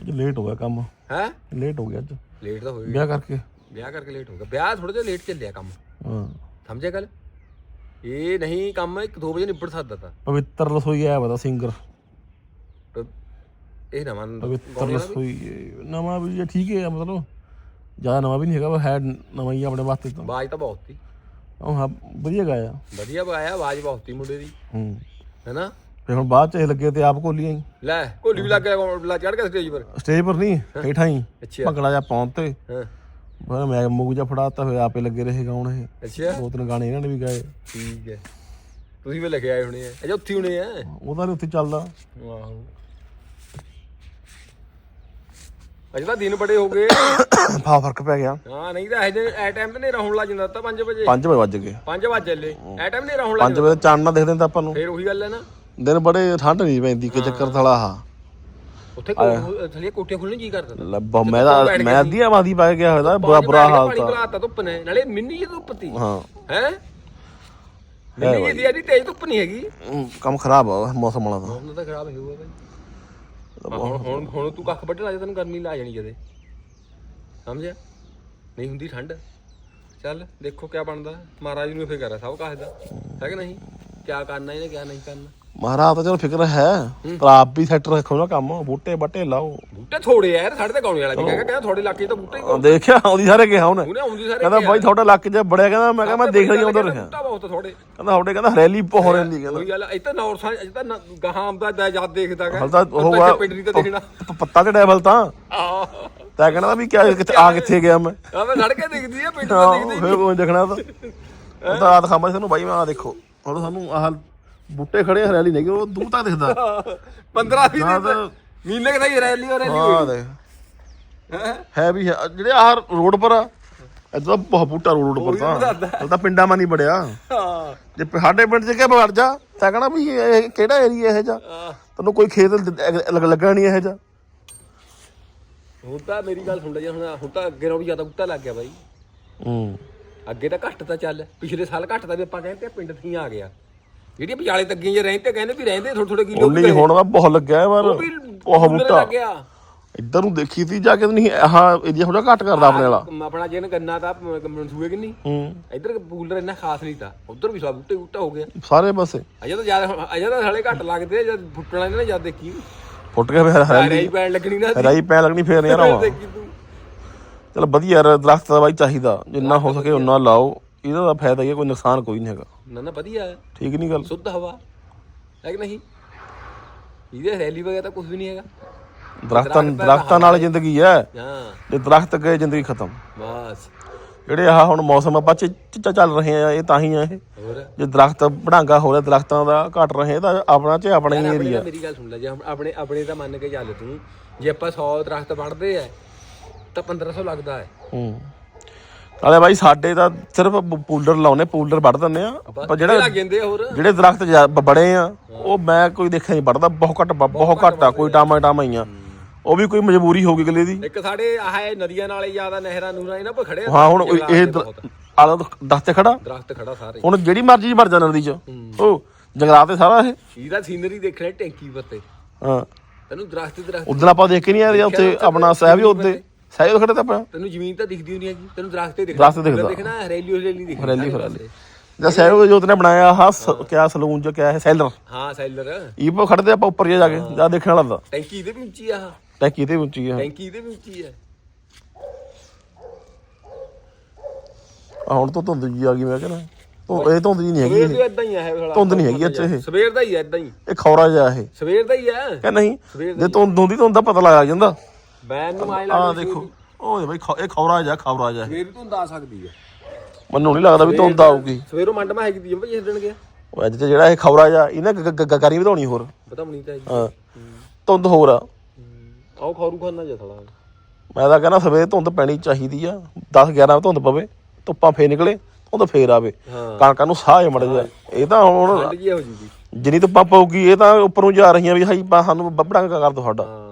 ਅੱਜ ਲੇਟ ਹੋ ਗਿਆ ਕੰਮ। ਹੈ? ਲੇਟ ਹੋ ਗਿਆ ਅੱਜ। ਲੇਟ ਤਾਂ ਹੋਏਗਾ ਵਿਆਹ ਕਰਕੇ। ਵਿਆਹ ਕਰਕੇ ਲੇਟ ਹੋ ਗਿਆ। ਵਿਆਹ ਥੋੜਾ ਜਿਹਾ ਲੇਟ ਚੱਲਿਆ ਕੰਮ। ਹਾਂ। ਸਮਝਿਆ ਗੱਲ? ਇਹ ਨਹੀਂ ਕੰਮ 1-2 ਵਜੇ ਨਿਬੜ ਸਕਦਾ ਤਾ। ਪਵਿੱਤਰ ਰਸੋਈ ਆ ਪਤਾ ਸਿੰਗਰ ਇਹ ਨਾ ਮੰਨ ਪਵਿੱਤਰ ਰਸੋਈ ਨਵਾਂ ਵੀ ਠੀਕ ਹੈ ਮਤਲਬ ਜ਼ਿਆਦਾ ਨਵਾਂ ਵੀ ਨਹੀਂ ਹੈਗਾ ਪਰ ਹੈ ਨਵਾਂ ਹੀ ਆਪਣੇ ਵਾਸਤੇ ਤਾਂ। ਆਵਾਜ਼ ਤਾਂ ਬਹੁਤ ਸੀ। ਉਹ ਹਾਂ ਵਧੀਆ ਗਾਇਆ। ਵਧੀਆ ਗਾਇਆ ਆਵਾਜ਼ ਬਹੁਤ ਸੀ ਮੁੰਡੇ ਦੀ। ਹੂੰ। ਹੈਨਾ? ਫਿਰ ਹੁਣ ਬਾਅਦ ਚ ਇਹ ਲੱਗੇ ਤੇ ਆਪ ਕੋਲੀਆਂ ਹੀ। ਲੈ ਕੋਲੀ ਵੀ ਲੱਗ ਗਿਆ ਲਾ ਚੜ ਗਿਆ ਸਟੇਜ ਪਰ? ਸਟੇਜ ਪਰ ਨਹੀਂ ਹੇਠਾਂ ਹੀ ਅੱਛਾ। ਭੰਗੜਾ ਜਾ ਪਾਉਣ ਤੇ। ਹਾਂ। ਮੈਂ ਮੂਗ ਜਾ ਫੜਾਤਾ ਫਿਰ ਆਪੇ ਲੱਗੇ ਰਹੇ ਗਾਉਣ ਇਹ। ਅੱਛਾ। ਦੋ ਤਿੰਨ ਗਾਣੇ ਇਹਨਾਂ ਨੇ ਵੀ ਗਾਏ। ਠੀਕ ਹੈ। ਤੁਸੀਂ ਵੀ ਲਿਖੇ ਆਏ ਹੋਣੇ ਆ। ਅਜਾ ਉੱਥੇ ਹੋਣੇ ਆ। ਉਹਦਾ ਵੀ ਉੱਥੇ ਚੱਲਦਾ। ਆਹੋ ਅਜੇ ਤਾਂ ਦਿਨ ਬੜੇ ਹੋ ਗਏ। ਫਾ ਫ਼ਰਕ ਪੈ ਗਿਆ। ਹਾਂ ਨਹੀਂ ਤਾਂ ਇਹ ਐ ਟਾਈਮ ਤੇ ਨਹੀਂ ਰਹਉਣ ਲੱਗ ਜਾਂਦਾ ਤਾਂ 5 ਵਜੇ। 5 ਵਜੇ ਵੱਜ ਗਏ। 5 ਵਜੇ ਐ ਟਾਈਮ ਨਹੀਂ ਲੱਗ 5 ਜਾਂਦਾ। ਵਜੇ ਚਾਨਣਾ ਨਾ ਦੇਖਦੇ ਤਾਂ ਆਪਾਂ ਨੂੰ। ਫੇਰ ਉਹੀ ਗੱਲ ਹੈ ਨਾ। ਦਿਨ ਬੜੇ ਠੰਡ ਨਹੀਂ ਪੈਂਦੀ ਕਿ ਚੱਕਰ ਥਲਾ ਆ ਉੱਥੇ ਕੋ ਥਲੇ ਕੋਠੇ ਖੁੱਲਣ ਜੀ ਕਰਦਾ। ਤਾ। ਲੱਭ ਮੈਂ ਤਾਂ ਮੈਂ ਅੱਧੀ ਆਵਾਦੀ ਪਾ ਕੇ ਗਿਆ ਹੋਇਆ ਬੁਰਾ ਬੁਰਾ ਹਾਲ ਪਾਣੀ ਤਾਂ। ਘਲਾਤਾ ਧੁੱਪ ਨੇ। ਨਾਲੇ ਮਿੰਨੀ ਜਿਹੀ ਧੁੱਪ ਤੀ। ਹਾਂ। ਹੈ? ਮਿੰਨੀ ਜਿਹੀ ਦੀ ਇਹਦੀ ਤੇਜ਼ ਧੁੱਪ ਨਹੀਂ ਹੈਗੀ। ਹਮ, ਕੰਮ ਖਰਾਬ ਆ ਮੌਸਮ ਵਾਲਾ ਤਾਂ। ਹੁਣ ਤਾਂ ਖਰਾਬ ਹੋਊਗਾ ਬਾਈ। ਹੁਣ ਹੁਣ ਹੁਣ ਤੂੰ ਕੱਖ ਵੱਢਣ ਜਾ ਤੈਨੂੰ ਗਰਮੀ ਲਾ ਜਾਣੀ ਜਦੇ। ਸਮਝਿਆ? ਨਹੀਂ ਹੁੰਦੀ ਠੰਡ। ਚੱਲ ਦੇਖੋ ਕਿਆ ਬਣਦਾ। ਮਹਾਰਾਜ ਨੂੰ ਫਿਕਰ ਹੈ ਸਭ ਕਾਹ ਦਾ ਹੈ ਕਿ ਨਹੀਂ? ਕਿਆ ਕਰਨਾ ਇਹਨੇ ਕਿਆ ਨਹੀਂ ਕਰਨਾ। ਮਹਾਰਾਜ ਤਾਂ ਚਲੋ ਫਿਕਰ ਹੈ। ਪਰ ਆਪ ਵੀ ਸੈੱਟ ਰੱਖੋ ਨਾ ਕੰਮ ਬੂਟੇ ਬੱਟੇ ਲਾਓ। ਬੂਟੇ ਥੋੜੇ ਆ ਯਾਰ ਸਾਡੇ ਤੇ ਗਾਉਣੇ ਵਾਲਾ ਵੀ ਕਹਿੰਦਾ ਕਹਿੰਦਾ ਤੁਹਾਡੇ ਇਲਾਕੇ 'ਚ ਤਾਂ ਬੂਟੇ ਹੀ ਦੇਖਿਆ ਆਉਂਦੀ ਸਾਰੇ ਗਿਆ ਉਹਨੇ। ਉਹਨੇ ਆਉਂਦੀ ਸਾਰੇ ਕਹਿੰਦਾ ਬਾਈ ਤੁਹਾਡਾ ਲੱਕ ਜੇ ਬੜਿਆ ਕਹਿੰਦਾ ਮੈਂ ਕਿਹਾ ਮੈਂ ਦੇਖ ਰਹੀ ਉਧਰ ਰਿਹਾ ਬੂਟਾ ਬਹੁਤ ਥੋੜੇ ਕਹਿੰਦਾ ਤੁਹਾਡੇ ਕਹਿੰਦਾ ਹਰੇਲੀ ਬਹੁਤ ਰਹਿੰਦੀ ਕਹਿੰਦਾ। ਉਹੀ ਗੱਲ ਇਹ ਤਾਂ ਨੌਰ ਸਾਂ ਇਹ ਤਾਂ ਨਾ- ਗਾਹਾਂ ਆਉਂਦਾ ਦਾ ਯਾਦ ਦੇਖਦਾ ਗਾ। ਹਲ ਤਾਂ ਹੁਣ ਉਹ ਇੱਥੇ ਪਿੰਡ ਨਹੀਂ ਤਾਂ ਦੇਖਣਾ। ਪ- ਪੱਤਾ ਤੇ ਡੈਵਲ ਤਾਂ। ਆਹ। ਤੈਂ ਕਹਿੰਦਾ ਵੀ ਕਿਆ ਕਿੱਥੇ ਆ ਕਿੱਥੇ ਗਿਆ ਮੈਂ। ਆ ਮੈਂ ਲੜ ਕੇ ਦਿਖਦੀ ਆ ਪਿੰਡ ਤੋਂ ਦਿਖਦੀ ਫਿਰ ਉਹ ਦੇਖਣਾ ਤਾਂ। ਉਹ ਤਾਂ ਆਹ ਦਿਖਾਵਾਂ ਸਾਨੂੰ ਬਾਈ ਮੈਂ ਆ ਦੇਖੋ। ਹੁਣ ਸਾਨੂੰ ਆਹ ਬੂਟੇ ਖੜੇ ਹਰਿਆਲੀ ਨਹੀਂ ਉਹ ਦੂਰ ਤੱਕ ਦਿਖਦਾ। 15 20 ਨਾ ਦਿਨ ਮਹੀਨੇ ਕਦਾ ਹੀ ਰੈਲੀ ਹੋ ਰੈਲੀ ਹਾਂ ਦੇਖ ਹੈ ਵੀ ਹੈ। ਜਿਹੜੇ ਆਹ ਰੋਡ ਪਰ ਆ ਇਦਾਂ ਬਹੁਤ ਬੂਟਾ ਰੋਡ ਪਰ ਤਾਂ। ਉਹ ਤਾਂ ਪਿੰਡਾਂ ਮਾ ਨਹੀਂ ਬੜਿਆ ਹਾਂ। ਜੇ ਸਾਡੇ ਪਿੰਡ 'ਚ ਕਿਆ ਵੜ ਜਾ ਤਾਂ ਕਹਣਾ ਵੀ ਇਹ ਕਿਹੜਾ ਏਰੀਆ ਇਹ ਜਾ ਤੈਨੂੰ ਕੋਈ ਖੇਤ ਲੱਗਾ ਨਹੀਂ ਇਹ ਜਾ ਹੁਣ ਤਾਂ ਮੇਰੀ ਗੱਲ ਸੁਣ ਲੈ ਜੀ ਹੁਣ ਹੁਣ ਤਾਂ ਅੱਗੇ ਨਾਲੋਂ ਵੀ ਜ਼ਿਆਦਾ ਬੂਟਾ ਲੱਗ ਗਿਆ ਬਾਈ। ਹੂੰ। ਅੱਗੇ ਤਾਂ ਘੱਟ ਤਾਂ ਚੱਲ ਪਿਛਲੇ ਸਾਲ ਘੱਟ ਤਾਂ ਵੀ ਆਪਾਂ ਕਹਿੰਦੇ ਪਿੰਡ ਥੀ ਆ ਗਿਆ। ਜਿਹੜੀ ਵਿਚਾਲੇ ਤੱਗੀਆਂ ਜੇ ਰਹਿੰਦੇ ਕਹਿੰਦੇ ਵੀ ਰਹਿੰਦੇ ਥੋੜੇ ਥੋੜੇ ਕਿਲੋ ਉਨੀ ਹੁਣ ਤਾਂ ਬਹੁਤ ਲੱਗਿਆ ਯਾਰ ਉਹ ਵੀ ਬੂਟਾ ਇੱਧਰ ਨੂੰ ਦੇਖੀ ਸੀ ਜਾ ਕੇ ਨਹੀਂ ਆਹ ਏਰੀਆ ਥੋੜਾ ਘੱਟ ਕਰਦਾ ਆਪਣੇ ਵਾਲਾ। ਆਪਣਾ ਜਿਹਨ ਗੰਨਾ ਤਾਂ ਮਨਸੂਏ ਕਿ ਨਹੀਂ? ਹੂੰ। ਇੱਧਰ ਕੂਲਰ ਇੰਨਾ ਖਾਸ ਨਹੀਂ ਤਾਂ। ਉਧਰ ਵੀ ਸਭ ਬੂਟੇ ਬੂਟਾ ਹੋ ਗਿਆ। ਸਾਰੇ ਪਾਸੇ। ਅਜੇ ਤਾਂ ਜ਼ਿਆਦਾ ਅਜੇ ਤਾਂ ਹਲੇ ਘੱਟ ਲੱਗਦੇ ਜਦ ਫੁੱਟਣਾ ਇਹਨਾਂ ਨੇ ਜਦ ਦੇਖੀ। ਫੁੱਟ ਕੇ ਫਿਰ ਰਾਈ ਹਰਾਈ ਪੈਣ ਲੱਗਣੀ ਨਾ ਹਰਾਈ ਪੈ ਲੱਗਣੀ ਫੇਰ ਯਾਰ ਆਵਾ ਚਲ ਵਧੀਆ ਯਾਰ ਦਰਖਤ ਤਾਂ ਬਾਈ ਚਾਹੀਦਾ। ਜਿੰਨਾ ਹੋ ਸਕੇ ਉਨਾ ਲਾਓ। ਇਹਦਾ ਤਾਂ ਫਾਇਦਾ ਹੀ ਹੈ ਕੋਈ ਨੁਕਸਾਨ ਕੋਈ ਨਹੀਂ ਹੈਗਾ। ਨਾ ਨਾ ਵਧੀਆ ਹੈ। ਠੀਕ ਨਹੀਂ ਗੱਲ? ਸ਼ੁੱਧ ਹਵਾ। ਹੈ ਕਿ ਨਹੀਂ? ਇਹਦੇ ਰੈਲੀ ਵਗੈਰਾ ਤਾਂ ਕੁਝ ਵੀ ਨਹੀਂ ਹੈਗਾ। ਦਰਖਤਾਂ ਦਰਖਤਾਂ ਨਾਲ ਜ਼ਿੰਦਗੀ ਹੈ। ਹਾਂ। ਜੇ ਦਰਖਤ ਗਏ ਜ਼ਿੰਦਗੀ ਖਤਮ। ਬਸ। ਜਿਹੜੇ ਆਹ ਹੁਣ ਮੌਸਮ ਆਪਾਂ ਚ ਚ- ਚੱਲ ਰਹੇ ਆ ਇਹ ਤਾਂ ਹੀ ਆ ਇਹ। ਹੋਰ? ਜੇ ਦਰਖਤ ਬੜਾਂਗਾ ਹੋ ਰਿਹਾ ਦਰਖਤਾਂ ਦਾ ਘਟ ਰਹੇ ਤਾਂ ਆਪਣਾ ਚ ਆਪਣਾ ਹੀ ਆਪਣੇ ਏਰੀਆ ਤਾਂ ਮੇਰੀ ਗੱਲ ਸੁਣ ਲੈ ਜੇ ਹਮ- ਆਪਣੇ ਆਪਣੇ ਤਾਂ ਮੰਨ ਕੇ ਚੱਲ ਤੂੰ ਜੇ ਆਪਾਂ 100 ਦਰਖਤ ਵੱਢਦੇ ਆ ਤਾਂ 1500 ਲੱਗਦਾ ਹੈ। ਹੂੰ। ਨਾਲੇ ਬਾਈ ਸਾਡੇ ਤਾਂ ਸਿਰਫ ਪੂਲਰ ਲਾਉਨੇ ਪੂਲਰ ਵੱਢ ਦਿੰਦੇ ਆ। ਪਰ ਜਿਹੜੇ ਜਿਹੜੇ ਲੱਗ ਜਾਂਦੇ ਆ ਹੋਰ? ਜਿਹੜੇ ਦਰਖਤ ਬ- ਬੜੇ ਆ ਉਹ ਮੈਂ ਕੋਈ ਦੇਖਿਆ ਨਹੀਂ ਵੱਢਦਾ ਬਹੁਤ ਘੱਟ ਬਹੁਤ ਘੱਟ ਆ ਕੋਈ ਟਾਮਾ ਟਾਮਾ ਹੀ ਆ। ਉਹ ਵੀ ਕੋਈ ਮਜਬੂਰੀ ਹੋਊਗੀ ਅਗਲੇ ਦੀ। ਇੱਕ ਸਾਡੇ ਆਹ ਇਹ ਨਦੀਆਂ ਨਾਲੇ ਜ਼ਿਆਦਾ ਨਹਿਰਾਂ ਨੂਰਾਂ ਇਹਨਾਂ ਪਰ ਖੜੇ ਆ ਹਾਂ ਹੁਣ ਇਹ। ਆਲਾ ਤੇ ਖੜਾ ਦਰਖਤ ਖੜਾ ਸਾਰੇ ਹੁਣ ਜਿਹੜੀ ਮਰਜ਼ੀ ਮਰ ਜਾ ਨਦੀ ਚ। ਉਹ ਜੰਗਲਾਤ ਤੇ ਸਾਰਾ ਇਹ। ਇਹਦਾ ਸੀਨਰੀ ਦੇਖਣਾ ਟੈਂਕੀ ਉੱਤੇ। ਹਾਂ। ਤੈਨੂੰ ਦਰਖਤ ਦਰਖਤ। ਉਦੋਂ ਆਪਾਂ ਦੇਖ ਕੇ ਨਹੀਂ ਆ ਰਿਹਾ ਉੱਥੇ ਆਪਣਾ ਸਹਿਬ ਵੀ ਉੱਤੇ ਸਹਿਬ ਖੜੇ ਤਾਂ ਆਪਾਂ ਤੈਨੂੰ ਜ਼ਮੀਨ ਤਾਂ ਦਿਖਦੀ ਨਹੀਂ ਹੈਗੀ ਤੈਨੂੰ ਦਰਖਤ ਹੀ ਦਿਖਦਾ ਦਰਖਤ ਦਿਖਦਾ। ਦੇਖਣਾ ਹਰੇਲੀ ਹਰੇਲੀ ਦਿਖਦੀ। ਹਰੇਲੀ ਸਾਰੇ ਹਰੇਲੀ। ਜਾਂ ਸਹਿਬ ਜੋਤ ਨੇ ਬਣਾਇਆ ਸ- ਕਿਆ ਸਲੂਨ ਚ ਕਿਆ ਹੈ ਸੈਲਰ ਪਾਸੇ। ਹਾਂ ਸੈਲਰ ਇਹ ਪਾ ਖੜਦੇ ਆਪਾਂ ਉੱਪਰ ਜਾ ਕੇ ਜਾ ਦੇਖਣ ਲੱਗਦਾ ਟੈਂਕੀ ਇਹਦੇ ਵੀ ਉੱਚੀ ਆ ਆਹ। ਟੈਕੀ ਤੇ ਉੱਚੀ ਆ। ਟੈਂਕੀ ਇਹਦੇ ਵੀ ਉੱਚੀ ਆ। ਆਹ ਹੁਣ ਤਾਂ ਧੁੰਦ ਜੀ ਆ ਗਈ ਮੈਂ ਕਹਿੰਦਾ। ਧੁੰਦ ਇਹ ਧੁੰਦ ਜੀ ਨਹੀਂ ਹੈਗੀ ਸਵੇਰ। ਤੋਂ ਇਦਾਂ ਹੀ ਆ ਇਹ ਸਾਲਾ। ਧੁੰਦ ਨਹੀਂ ਹੈਗੀ ਅੱਛਾ ਇਹ। ਸਵੇਰ ਦਾ ਹੀ ਆ ਇਦਾਂ ਹੀ। ਇਹ ਖੌਰਾ ਜਿਹਾ ਇਹ। ਸਵੇਰ ਦਾ ਹੀ ਆ। ਕਿ ਨਹੀਂ? ਸਵੇਰ ਜੇ ਧੁੰਦ ਹੁੰਦੀ ਧੁੰਦ ਦਾ ਪਤਾ ਲੱਗ ਜਾਂਦਾ। ਬੈਨ ਨੂੰ ਆਏ ਆਹ ਲੱਗਦਾ ਦੇਖੋ। ਉਹ ਬਈ ਖੌ- ਇਹ ਖੌਰਾ ਜਿਹਾ ਖੌਰਾ ਜਿਹਾ ਇਹ। ਸਵੇਰ ਤੋਂ ਆ ਸਕਦੀ ਆ। ਮੈਨੂੰ ਨਹੀਂ ਲੱਗਦਾ ਵੀ ਧੁੰਦ ਆਊਗੀ। ਸਵੇਰੋਂ ਮੰਡਮਾ ਹੈਗੀ ਦੀ ਭਾਈ ਇਸ ਦਿਨ ਗਿਆ। ਉਹ ਅੱਜ ਤੇ ਜਿਹੜਾ ਇਹ ਖੌਰਾ ਜਿਹਾ ਇਹਨਾਂ ਗਗਰੀ ਵਧਾਉਣੀ ਹੋਰ। ਪਤਾ ਮਣੀ ਤਾਂ ਹਾਂ। ਧੁੰਦ ਹੋਰ ਆ। ਆਓ ਖੌਰੂ ਖਾਨਾ ਜਾ ਥੜਾ ਮੈਂ ਤਾਂ ਕਹਿੰਦਾ ਸਵੇਰੇ ਧੁੰਦ ਪੈਣੀ ਚਾਹੀਦੀ ਆ। 10 11 ਵਜੇ ਧੁੰਦ ਪਵੇ ਧੁੱਪਾਂ ਫੇਰ ਨਿਕਲੇ ਧੁੰਦ ਫੇਰ ਆਵੇ। ਹਾਂ। ਕਣਕਾਂ ਨੂੰ ਸਾਹ ਮੜ ਜਾ ਇਹ ਤਾਂ ਹੁਣ ਠੰਡ ਜੀ ਹੋ ਜੂਗੀ। ਜਿੰਨੀ ਧੁੱਪਾਂ ਪਊਗੀ ਇਹ ਤਾਂ ਉੱਪਰੋਂ ਜਾ ਰਹੀਆਂ ਵੀ ਹਾਈ ਬਾ ਸਾਨੂੰ ਬੱਬੜਾਂ ਕਰ ਦੋ ਸਾਡਾ। ਹਾਂ।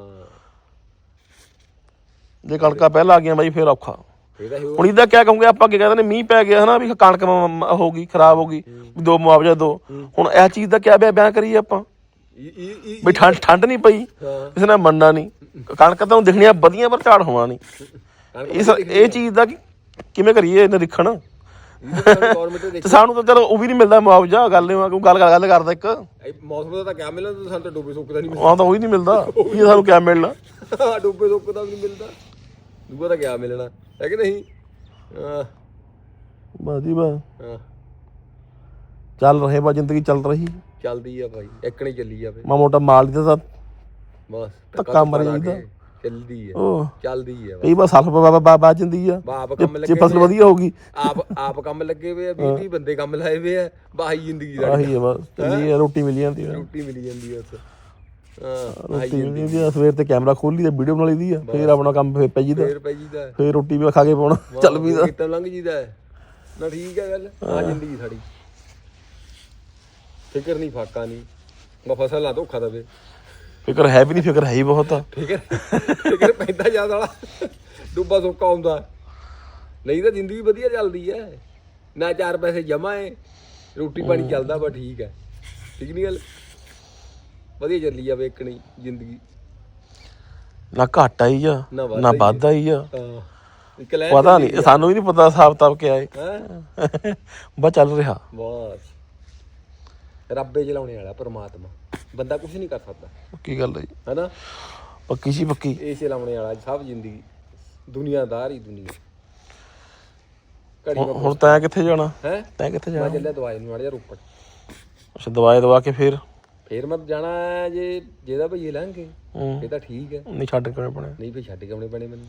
ਜੇ ਕਣਕਾਂ ਪਹਿਲਾਂ ਆ ਗਈਆਂ ਬਾਈ ਫੇਰ ਔਖਾ। ਇਹਦਾ ਹੀ ਹੁਣ ਇਹਦਾ ਕਿਆ ਕਹੂੰਗੇ ਆਪਾਂ ਕੀ ਕਹਿੰਦੇ ਨੇ ਮੀਂਹ ਪੈ ਗਿਆ ਹਨਾ ਵੀ ਕਣਕ ਮ- ਹੋ ਗਈ ਖਰਾਬ ਹੋ ਗਈ ਦੋ ਮੁਆਵਜ਼ਾ ਦੋ। ਹੁਣ ਇਹ ਚੀਜ਼ ਦਾ ਕਿਆ ਬਿਆ- ਬਿਆਨ ਕਰੀਏ ਆਪਾਂ? ਇਹ ਵੀ ਠੰਡ ਠੰਡ ਨਹੀਂ ਪਈ ਹਾਂ। ਕਿਸੇ ਨੇ ਮੰਨਣਾ ਨਹੀਂ। ਕਣਕ ਤਾਂ ਦਿਖਣੀਆਂ ਵਧੀਆ ਪਰ ਝਾੜ ਹੋਣਾ ਨਹੀਂ। ਇਸ ਇਹ ਚੀਜ਼ ਦਾ ਕਿ- ਕਿਵੇਂ ਕਰੀਏ ਨਿਰੀਖਣ ਗਵਰਨਮੈਂਟ ਦੇ ਤੇ ਸਾਨੂੰ ਤਾਂ ਚਲੋ ਉਹ ਵੀ ਨਹੀਂ ਮਿਲਦਾ ਮੁਆਵਜ਼ਾ ਗੱਲ ਇਹ ਕੋਈ ਗੱਲ ਗੱਲ ਕਰਦਾ ਇੱਕ। ਇਹ ਮੌਸਮ ਦਾ ਤਾਂ ਕਿਆ ਮਿਲਣਾ ਸਾਨੂੰ ਤਾਂ ਡੋਬੇ ਸੁੱਕਦਾ ਨਹੀਂ ਆਹ ਤਾਂ ਉਹ ਹੀ ਨਹੀਂ ਮਿਲਦਾ। ਇਹ ਸਾਨੂੰ ਕਿਆ ਮਿਲਣਾ। ਮਿਲਦਾ ਡੋਬੇ ਸੁੱਕਦਾ ਵੀ ਨਹੀਂ ਮਿਲਦਾ। ਦੂਆ ਤਾਂ ਕਿਆ ਮਿਲਣਾ ਹੈ ਕਿ ਨਹੀਂ? ਹਾਂ। ਬਾਜੀ ਬਾ ਹਾਂ। ਚੱਲ ਰਹੇ ਬਾ ਜ਼ਿੰਦਗੀ ਚੱਲ ਰਹੀ। ਚੱਲਦੀ ਆ ਭਾਈ ਇੱਕ ਨਹੀਂ ਚੱਲੀ ਜਾਵੇ। ਮਾ ਮੋਟਾ ਮਾਲ ਦੀ ਤਾਂ ਬਸ ਧੱਕਾ ਮਾਰੀ ਜਾਂਦਾ। ਚੱਲਦੀ ਆ। ਉਹ ਚੱਲਦੀ ਆ। ਕਈ ਵਾਰ ਸਲਫ ਬਾਬਾ ਬਾ ਜਾਂਦੀ ਆ। ਬਾਪ ਜੇ- ਕੰਮ ਜੇ ਲੱਗੇ ਫਸਲ ਵਧੀਆ ਹੋਗੀ ਆਪ ਆਪ ਕੰਮ ਲੱਗੇ ਹੋਏ ਆ 20 30 ਬੰਦੇ ਕੰਮ ਲਾਏ ਹੋਏ ਆ। ਬਾਹੀ ਜ਼ਿੰਦਗੀ ਦਾ ਆਹੀ ਹੈ ਬਸ। ਆ, ਰੋਟੀ ਮਿਲ ਜਾਂਦੀ ਆ। ਰੋਟੀ ਮਿਲੀ ਜਾਂਦੀ ਆ ਆਹੀ ਰੋਟੀ ਜਾਂਦੀ ਆ। ਸਵੇਰ ਤੇ ਕੈਮਰਾ ਖੋਲ ਲਈ ਤੇ ਵੀਡੀਓ ਬਣਾ ਲਈਦੀ ਆ ਫੇਰ ਆਪਣਾ ਕੰਮ ਫੇਰ ਪੈ ਜੀਦਾ ਫੇਰ ਪੈ ਜੀਦਾ। ਫੇਰ ਰੋਟੀ ਵੀ ਖਾ ਕੇ ਪਾਉਣਾ ਚੱਲ ਵੀ ਦਾ। ਕਿਤੇ ਲੰਘ ਜੀਦਾ। ਨਾ ਠੀਕ ਹੈ ਗੱਲ ਆ ਜ਼ਿੰਦਗੀ ਸਾਡੀ। ਫਿਕਰ ਨਹੀਂ ਫਾਕਾ ਨਹੀਂ। ਮੈਂ ਫਸਲ ਨਾ ਧੋਖਾ ਦਵੇ। ਫਿਕਰ ਹੈ ਵੀ ਨਹੀਂ ਫਿਕਰ ਹੈ ਹੀ ਬਹੁਤ ਆ। ਠੀਕ ਹੈ ਫਿਕਰ ਪੈਂਦਾ ਜ਼ਿਆਦਾ ਵਾਲਾ। ਡੁੱਬਾ ਸੁੱਕਾ ਹੁੰਦਾ ਨਹੀਂ ਤਾਂ ਜ਼ਿੰਦਗੀ ਵਧੀਆ ਚੱਲਦੀ ਹੈ। ਨਾ ਚਾਰ ਪੈਸੇ ਜਮਾ ਹੈ। ਰੋਟੀ ਪਾਣੀ ਚੱਲਦਾ ਬਾ ਠੀਕ ਹੈ। ਠੀਕ ਨਹੀਂ ਗੱਲ? ਵਧੀਆ ਚੱਲੀ ਜਾਵੇ ਇੱਕ ਨਹੀਂ ਜ਼ਿੰਦਗੀ। ਨਾ ਘਾਟਾ ਹੀ ਆ ਨਾ ਵਾਧਾ ਨਾ ਹੀ ਆ। ਵਾਧਾ ਹੀ ਆ। ਹਾਂ ਇੱਕ ਲੈ ਪਤਾ ਨਹੀਂ ਸਾਨੂੰ ਵੀ ਨਹੀਂ ਪਤਾ ਹਿਸਾਬ ਤਾਬ ਕਿਆ ਹੈ ਹੈ? ਬਸ ਚੱਲ ਰਿਹਾ। ਬਸ। ਰੱਬੇ ਚਲਾਉਣੇ ਵਾਲਾ ਪਰਮਾਤਮਾ। ਬੰਦਾ ਕੁਝ ਨਹੀਂ ਕਰ ਸਕਦਾ। ਕੀ ਗੱਲ ਹੈ ਜੀ। ਹੈਨਾ? ਪੱਕੀ ਸੀ ਪੱਕੀ। ਇਹ ਚਲਾਉਣੇ ਵਾਲਾ ਸਭ ਜ਼ਿੰਦਗੀ। ਦੁਨੀਆਦਾਰ ਹੀ ਦੁਨੀਆ। ਘੜੀ ਹੁਣ- ਹੁਣ ਤੈਂ ਕਿੱਥੇ ਜਾਣਾ? ਹੈ? ਤੈਂ ਕਿੱਥੇ ਮੈਂ ਜਾਣਾ? ਚੱਲਿਆ ਦਵਾਈ ਨੂੰ ਜਾ ਰੋਪੜ। ਅੱਛਾ ਦਵਾਈ ਦਵਾ ਕੇ ਫੇਰ? ਫੇਰ ਮੈਂ ਜਾਣਾ ਹੈ ਜੇ ਜਿਹਦਾ ਭਈਏ ਲੰਘੇ ਹੂੰ। ਇਹ ਤਾਂ ਠੀਕ ਹੈ। ਨਹੀਂ ਛੱਡ ਕੇ ਪਣੇ। ਨਹੀਂ ਫੇ ਛੱਡ ਕੇ ਆਉਣੇ ਪੈਣੇ ਮੈਨੂੰ।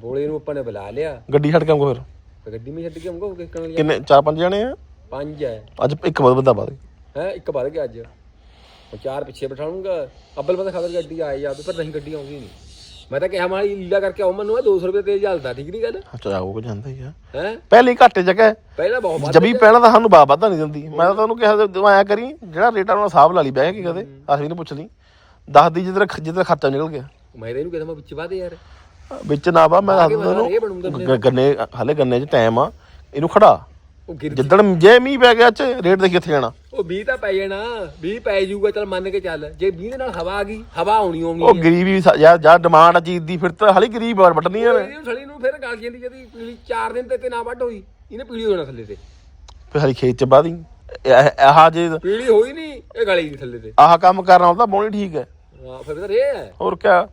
ਬੋਲੇ ਨੂੰ ਆਪਾਂ ਨੇ ਬੁਲਾ ਲਿਆ। ਗੱਡੀ ਛੱਡ ਕੇ ਆਉਂਗਾ ਫਿਰ? ਤੇ ਗੱਡੀ ਮੈਂ ਛੱਡ ਕੇ ਆਉਂਗਾ ਉਹ ਕਿੱਕਣ ਕਿੰਨੇ ਚਾਰ ਪੰਜ ਜਣੇ ਆ? ਪੰਜ ਹੈ। ਅੱਜ ਇੱਕ ਬਹੁਤ ਬੰਦਾ ਵੱਧ। ਗਿਆ। ਹੈ ਇੱਕ ਵੱਧ ਗਿਆ ਅੱਜ। ਉਹ ਚਾਰ ਪਿੱਛੇ ਬਿਠਾਉਂਗਾ ਅੱਬਲ ਬੰਦਾ ਖਬਰ ਗੱਡੀ ਆਏ ਜਾਵੇ ਪਰ ਨਹੀਂ ਗੱਡੀ ਆਉਂਦੀ ਨਹੀਂ ਮੈਂ ਤਾਂ ਕਿਹਾ ਮਾਰੀ ਲੀਲਾ ਕਰਕੇ ਆਉ ਮੈਨੂੰ 200 ਰੁਪਏ ਤੇ ਚੱਲਦਾ ਠੀਕ ਨਹੀਂ ਗੱਲ? ਅੱਛਾ ਉਹ ਜਾਂਦਾ ਹੀ ਆ। ਹੈ? ਪਹਿਲੀ ਘੱਟੇ ਜਗ੍ਹਾ ਪਹਿਲਾਂ ਬਹੁਤ ਵੱਧ ਜਬੀ ਪਹਿਲਾਂ ਤਾਂ ਸਾਨੂੰ ਬਾਬਾ ਵਾਧਾ ਨਹੀਂ ਦਿੰਦੀ। ਮੈਂ ਤਾਂ ਤੁਹਾਨੂੰ ਕਿਹਾ ਤੂੰ ਐਂ ਕਰੀ ਜਿਹੜਾ ਰੇਟ ਉਹਨਾਂ ਹਿਸਾਬ ਲਾ ਲਈ ਬਹਿ ਕੇ ਕਦੇ ਅਸੀਂ ਨਹੀਂ ਪੁੱਛ ਲਈ ਦੱਸ ਦੀ ਜਿੱਧਰ ਜਿੱਧਰ ਖਰਚਾ ਨਿਕਲ ਗਿਆ। ਮੈਂ ਇਹਨੂੰ ਕਹਿੰਦਾ ਮੈਂ ਵਿੱਚ ਵਾਦੇ ਯਾਰ। ਵਿੱਚ ਨਾ ਵਾ ਮੈਂ ਇਹਨੂੰ ਗੰਨੇ ਹਲੇ ਗੰਨੇ 'ਚ ਟਾਈਮ ਆ। ਇਹਨੂੰ ਖੜਾ। ਜਿੱਦਣ ਜੇ ਮੀਂਹ ਪੈ ਗਿਆ ਚ ਰੇਟ ਦੇ ਕਿੱਥੇ ਜਾਣਾ? ਉਹ 20 ਤਾਂ ਪੈ ਜਾਣਾ 20 ਪੈ ਜਾਊਗਾ ਚਲ ਮੰਨ ਕੇ ਚੱਲ। ਜੇ 20 ਦੇ ਨਾਲ ਹਵਾ ਆ ਗਈ ਹਵਾ ਆਉਣੀ ਆਉਣੀ ਉਹ ਗਰੀਬੀ ਸਾ- ਯਾਰ ਯਾਰ ਡਿਮਾਂਡ ਚੀਜ਼ ਦੀ ਫਿਰ ਤਾਂ ਹਾਲੀ ਗਰੀਬ ਵਾਰ ਵੱਟਣੀਆਂ ਨੇ। ਇਹਨੂੰ ਥਲੀ ਨੂੰ ਫਿਰ ਗਲ ਜਾਂਦੀ ਜਦੀ ਪੀਲੀ 4 ਦਿਨ ਤੇ ਤੇ ਨਾ ਵੱਢ ਹੋਈ ਇਹਨੇ ਪੀਲੀ ਹੋ ਜਾਣਾ ਥੱਲੇ ਤੇ। ਫਿਰ ਹਾਲੀ ਖੇਤ ਚ ਬਾਦੀ ਆਹ ਜੇ ਪੀਲੀ ਹੋਈ ਨਹੀਂ ਇਹ ਗਲੀ ਨਹੀਂ ਥੱਲੇ ਤੇ। ਆਹ ਕੰਮ ਕਰਨਾ ਤਾਂ ਬੋਣੀ ਠੀਕ ਹੈ। ਹਾਂ ਫਿਰ ਤਾਂ ਇਹ ਹੈ। ਹੋਰ ਕਿਆ?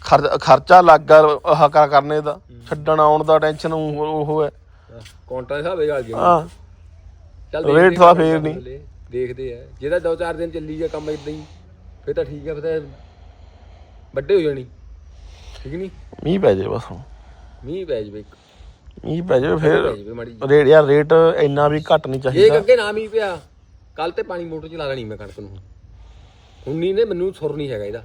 ਖਰ- ਖਰਚਾ ਲੱਗ ਆਹ ਕਰ ਕਰਨੇ ਦਾ। ਛੱਡਣ ਆਉਣ ਦਾ ਟੈਨਸ਼ਨ ਉਹ ਹੈ। ਕੌਂਟਾ ਦੇ ਹਿਸਾਬੇ ਗਲ ਗਿਆ। ਹਾਂ। ਚੱਲ ਰੇਟ ਆ ਫੇਰ। ਨਹੀਂ। ਦੇਖਦੇ ਆ। ਜਿਹਦਾ 2-4 ਦਿਨ ਚੱਲੀ ਗਿਆ ਕੰਮ ਇਦਾਂ ਹੀ ਫਿਰ ਤਾਂ ਠੀਕ ਹੈ ਫਿਰ ਤਾਂ ਵੱਡੇ ਹੋ ਜਾਣੀ। ਠੀਕ ਨਹੀਂ ਮੀਂਹ ਪੈ ਜਾਏ ਬਸ ਹੁਣ। ਮੀਂਹ ਪੈ ਜਵੇ ਇੱਕ। ਮੀਂਹ ਪੈ ਜਾਏ ਪੈ ਫਿਰ ਜਵੇ ਮਾੜੀ ਜਿਹੀ। ਰੇਟ ਯਾਰ ਰੇਟ ਇੰਨਾ ਵੀ ਘੱਟ ਨਹੀਂ ਜੇ ਚਾਹੀਦਾ ਅੱਗੇ ਨਾ ਮੀਂਹ ਪਿਆ। ਕੱਲ ਤੇ ਪਾਣੀ ਮੋਟਰ ਚਲਾ ਲੈਣੀ ਮੈਂ ਕਣਕ ਨੂੰ ਹੁਣ। ਨਹੀਂ ਨੇ ਮੈਨੂੰ ਸੁਰ ਨਹੀਂ ਹੈਗਾ ਇਹਦਾ।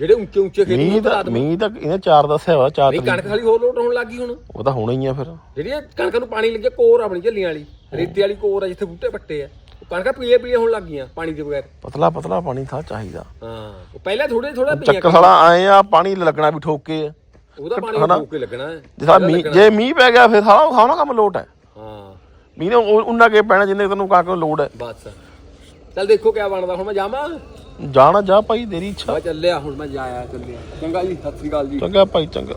ਜਿਹੜੇ ਉੱਚੇ ਉੱਚੇ ਖੇਤ ਮੀਂਹ ਨੂੰ ਤਾਂ ਤਾਂ ਮੀਂਹ ਤਾਂ ਇਹਨੇ ਚਾਰ ਦੱਸਿਆ ਵਾ ਚਾਰ ਤਰੀਕ। ਕਣਕ ਖਾਲੀ ਹੋਰ ਲੋਟ ਹੋਣ ਲੱਗੀ ਹੁਣ। ਉਹ ਤਾਂ ਹੋਣਾ ਹੀ ਆ ਫਿਰ। ਜਿਹੜੀ ਇਹ ਕਣਕ ਨੂੰ ਪਾਣੀ ਲੱਗੇ ਕੋਰ ਆਪਣੀ ਝੱਲੀਆਂ ਵਾਲੀ। ਰੇਤੇ ਵਾਲੀ ਕੋਰ ਆ ਜਿੱਥੇ ਬੂਟੇ ਪੱਟੇ ਆ। ਉਹ ਕਣਕਾਂ ਪੀਲੇ ਪੀਲੇ ਹੋਣ ਲੱਗੀਆਂ ਪਾਣੀ ਦੇ ਬਗੈਰ। ਪਤਲਾ ਪਤਲਾ ਪਾਣੀ ਥਾ ਚਾਹੀਦਾ। ਹਾਂ ਉਹ ਪਹਿਲਾਂ ਥੋੜੇ ਥੋੜਾ ਪੀਆਂ ਚੱਕਰ ਸਾਲਾ ਆਏ ਆ ਪਾਣੀ ਲੱਗਣਾ ਵੀ ਠੋਕੇ ਆ। ਉਹਦਾ ਪਾਣੀ ਹਨਾ? ਫੂਕ ਕੇ ਲੱਗਣਾ ਹੈ। ਜੇ ਸਾਲਾ ਮੀਂਹ ਜੇ ਮੀਂਹ ਪੈ ਗਿਆ ਫਿਰ ਸਾਰਾ ਸਾਰਾ ਕੰਮ ਲੋਟ ਹੈ। ਹਾਂ। ਮੀਂਹ ਨੇ ਉਹਨਾਂ ਕੇ ਪੈਣਾ ਜਿੰਨੇ ਤੈਨੂੰ ਕਾਕ ਨੂੰ ਲੋੜ ਹੈ। ਬਸ। ਚੱਲ ਦੇਖੋ ਕਿਆ ਬਣਦਾ। ਹੁਣ ਮੈਂ ਜਾਵਾਂ? ਜਾਣਾ ਜਾ ਭਾਈ ਤੇਰੀ ਇੱਛਾ। ਮੈਂ ਚੱਲਿਆ ਹੁਣ ਮੈਂ ਜਾਇਆ ਚੱਲਿਆ। ਚੰਗਾ ਜੀ ਸਤਿ ਸ੍ਰੀ ਅਕਾਲ ਜੀ। ਚੰਗਾ ਭਾਈ ਚੰਗਾ।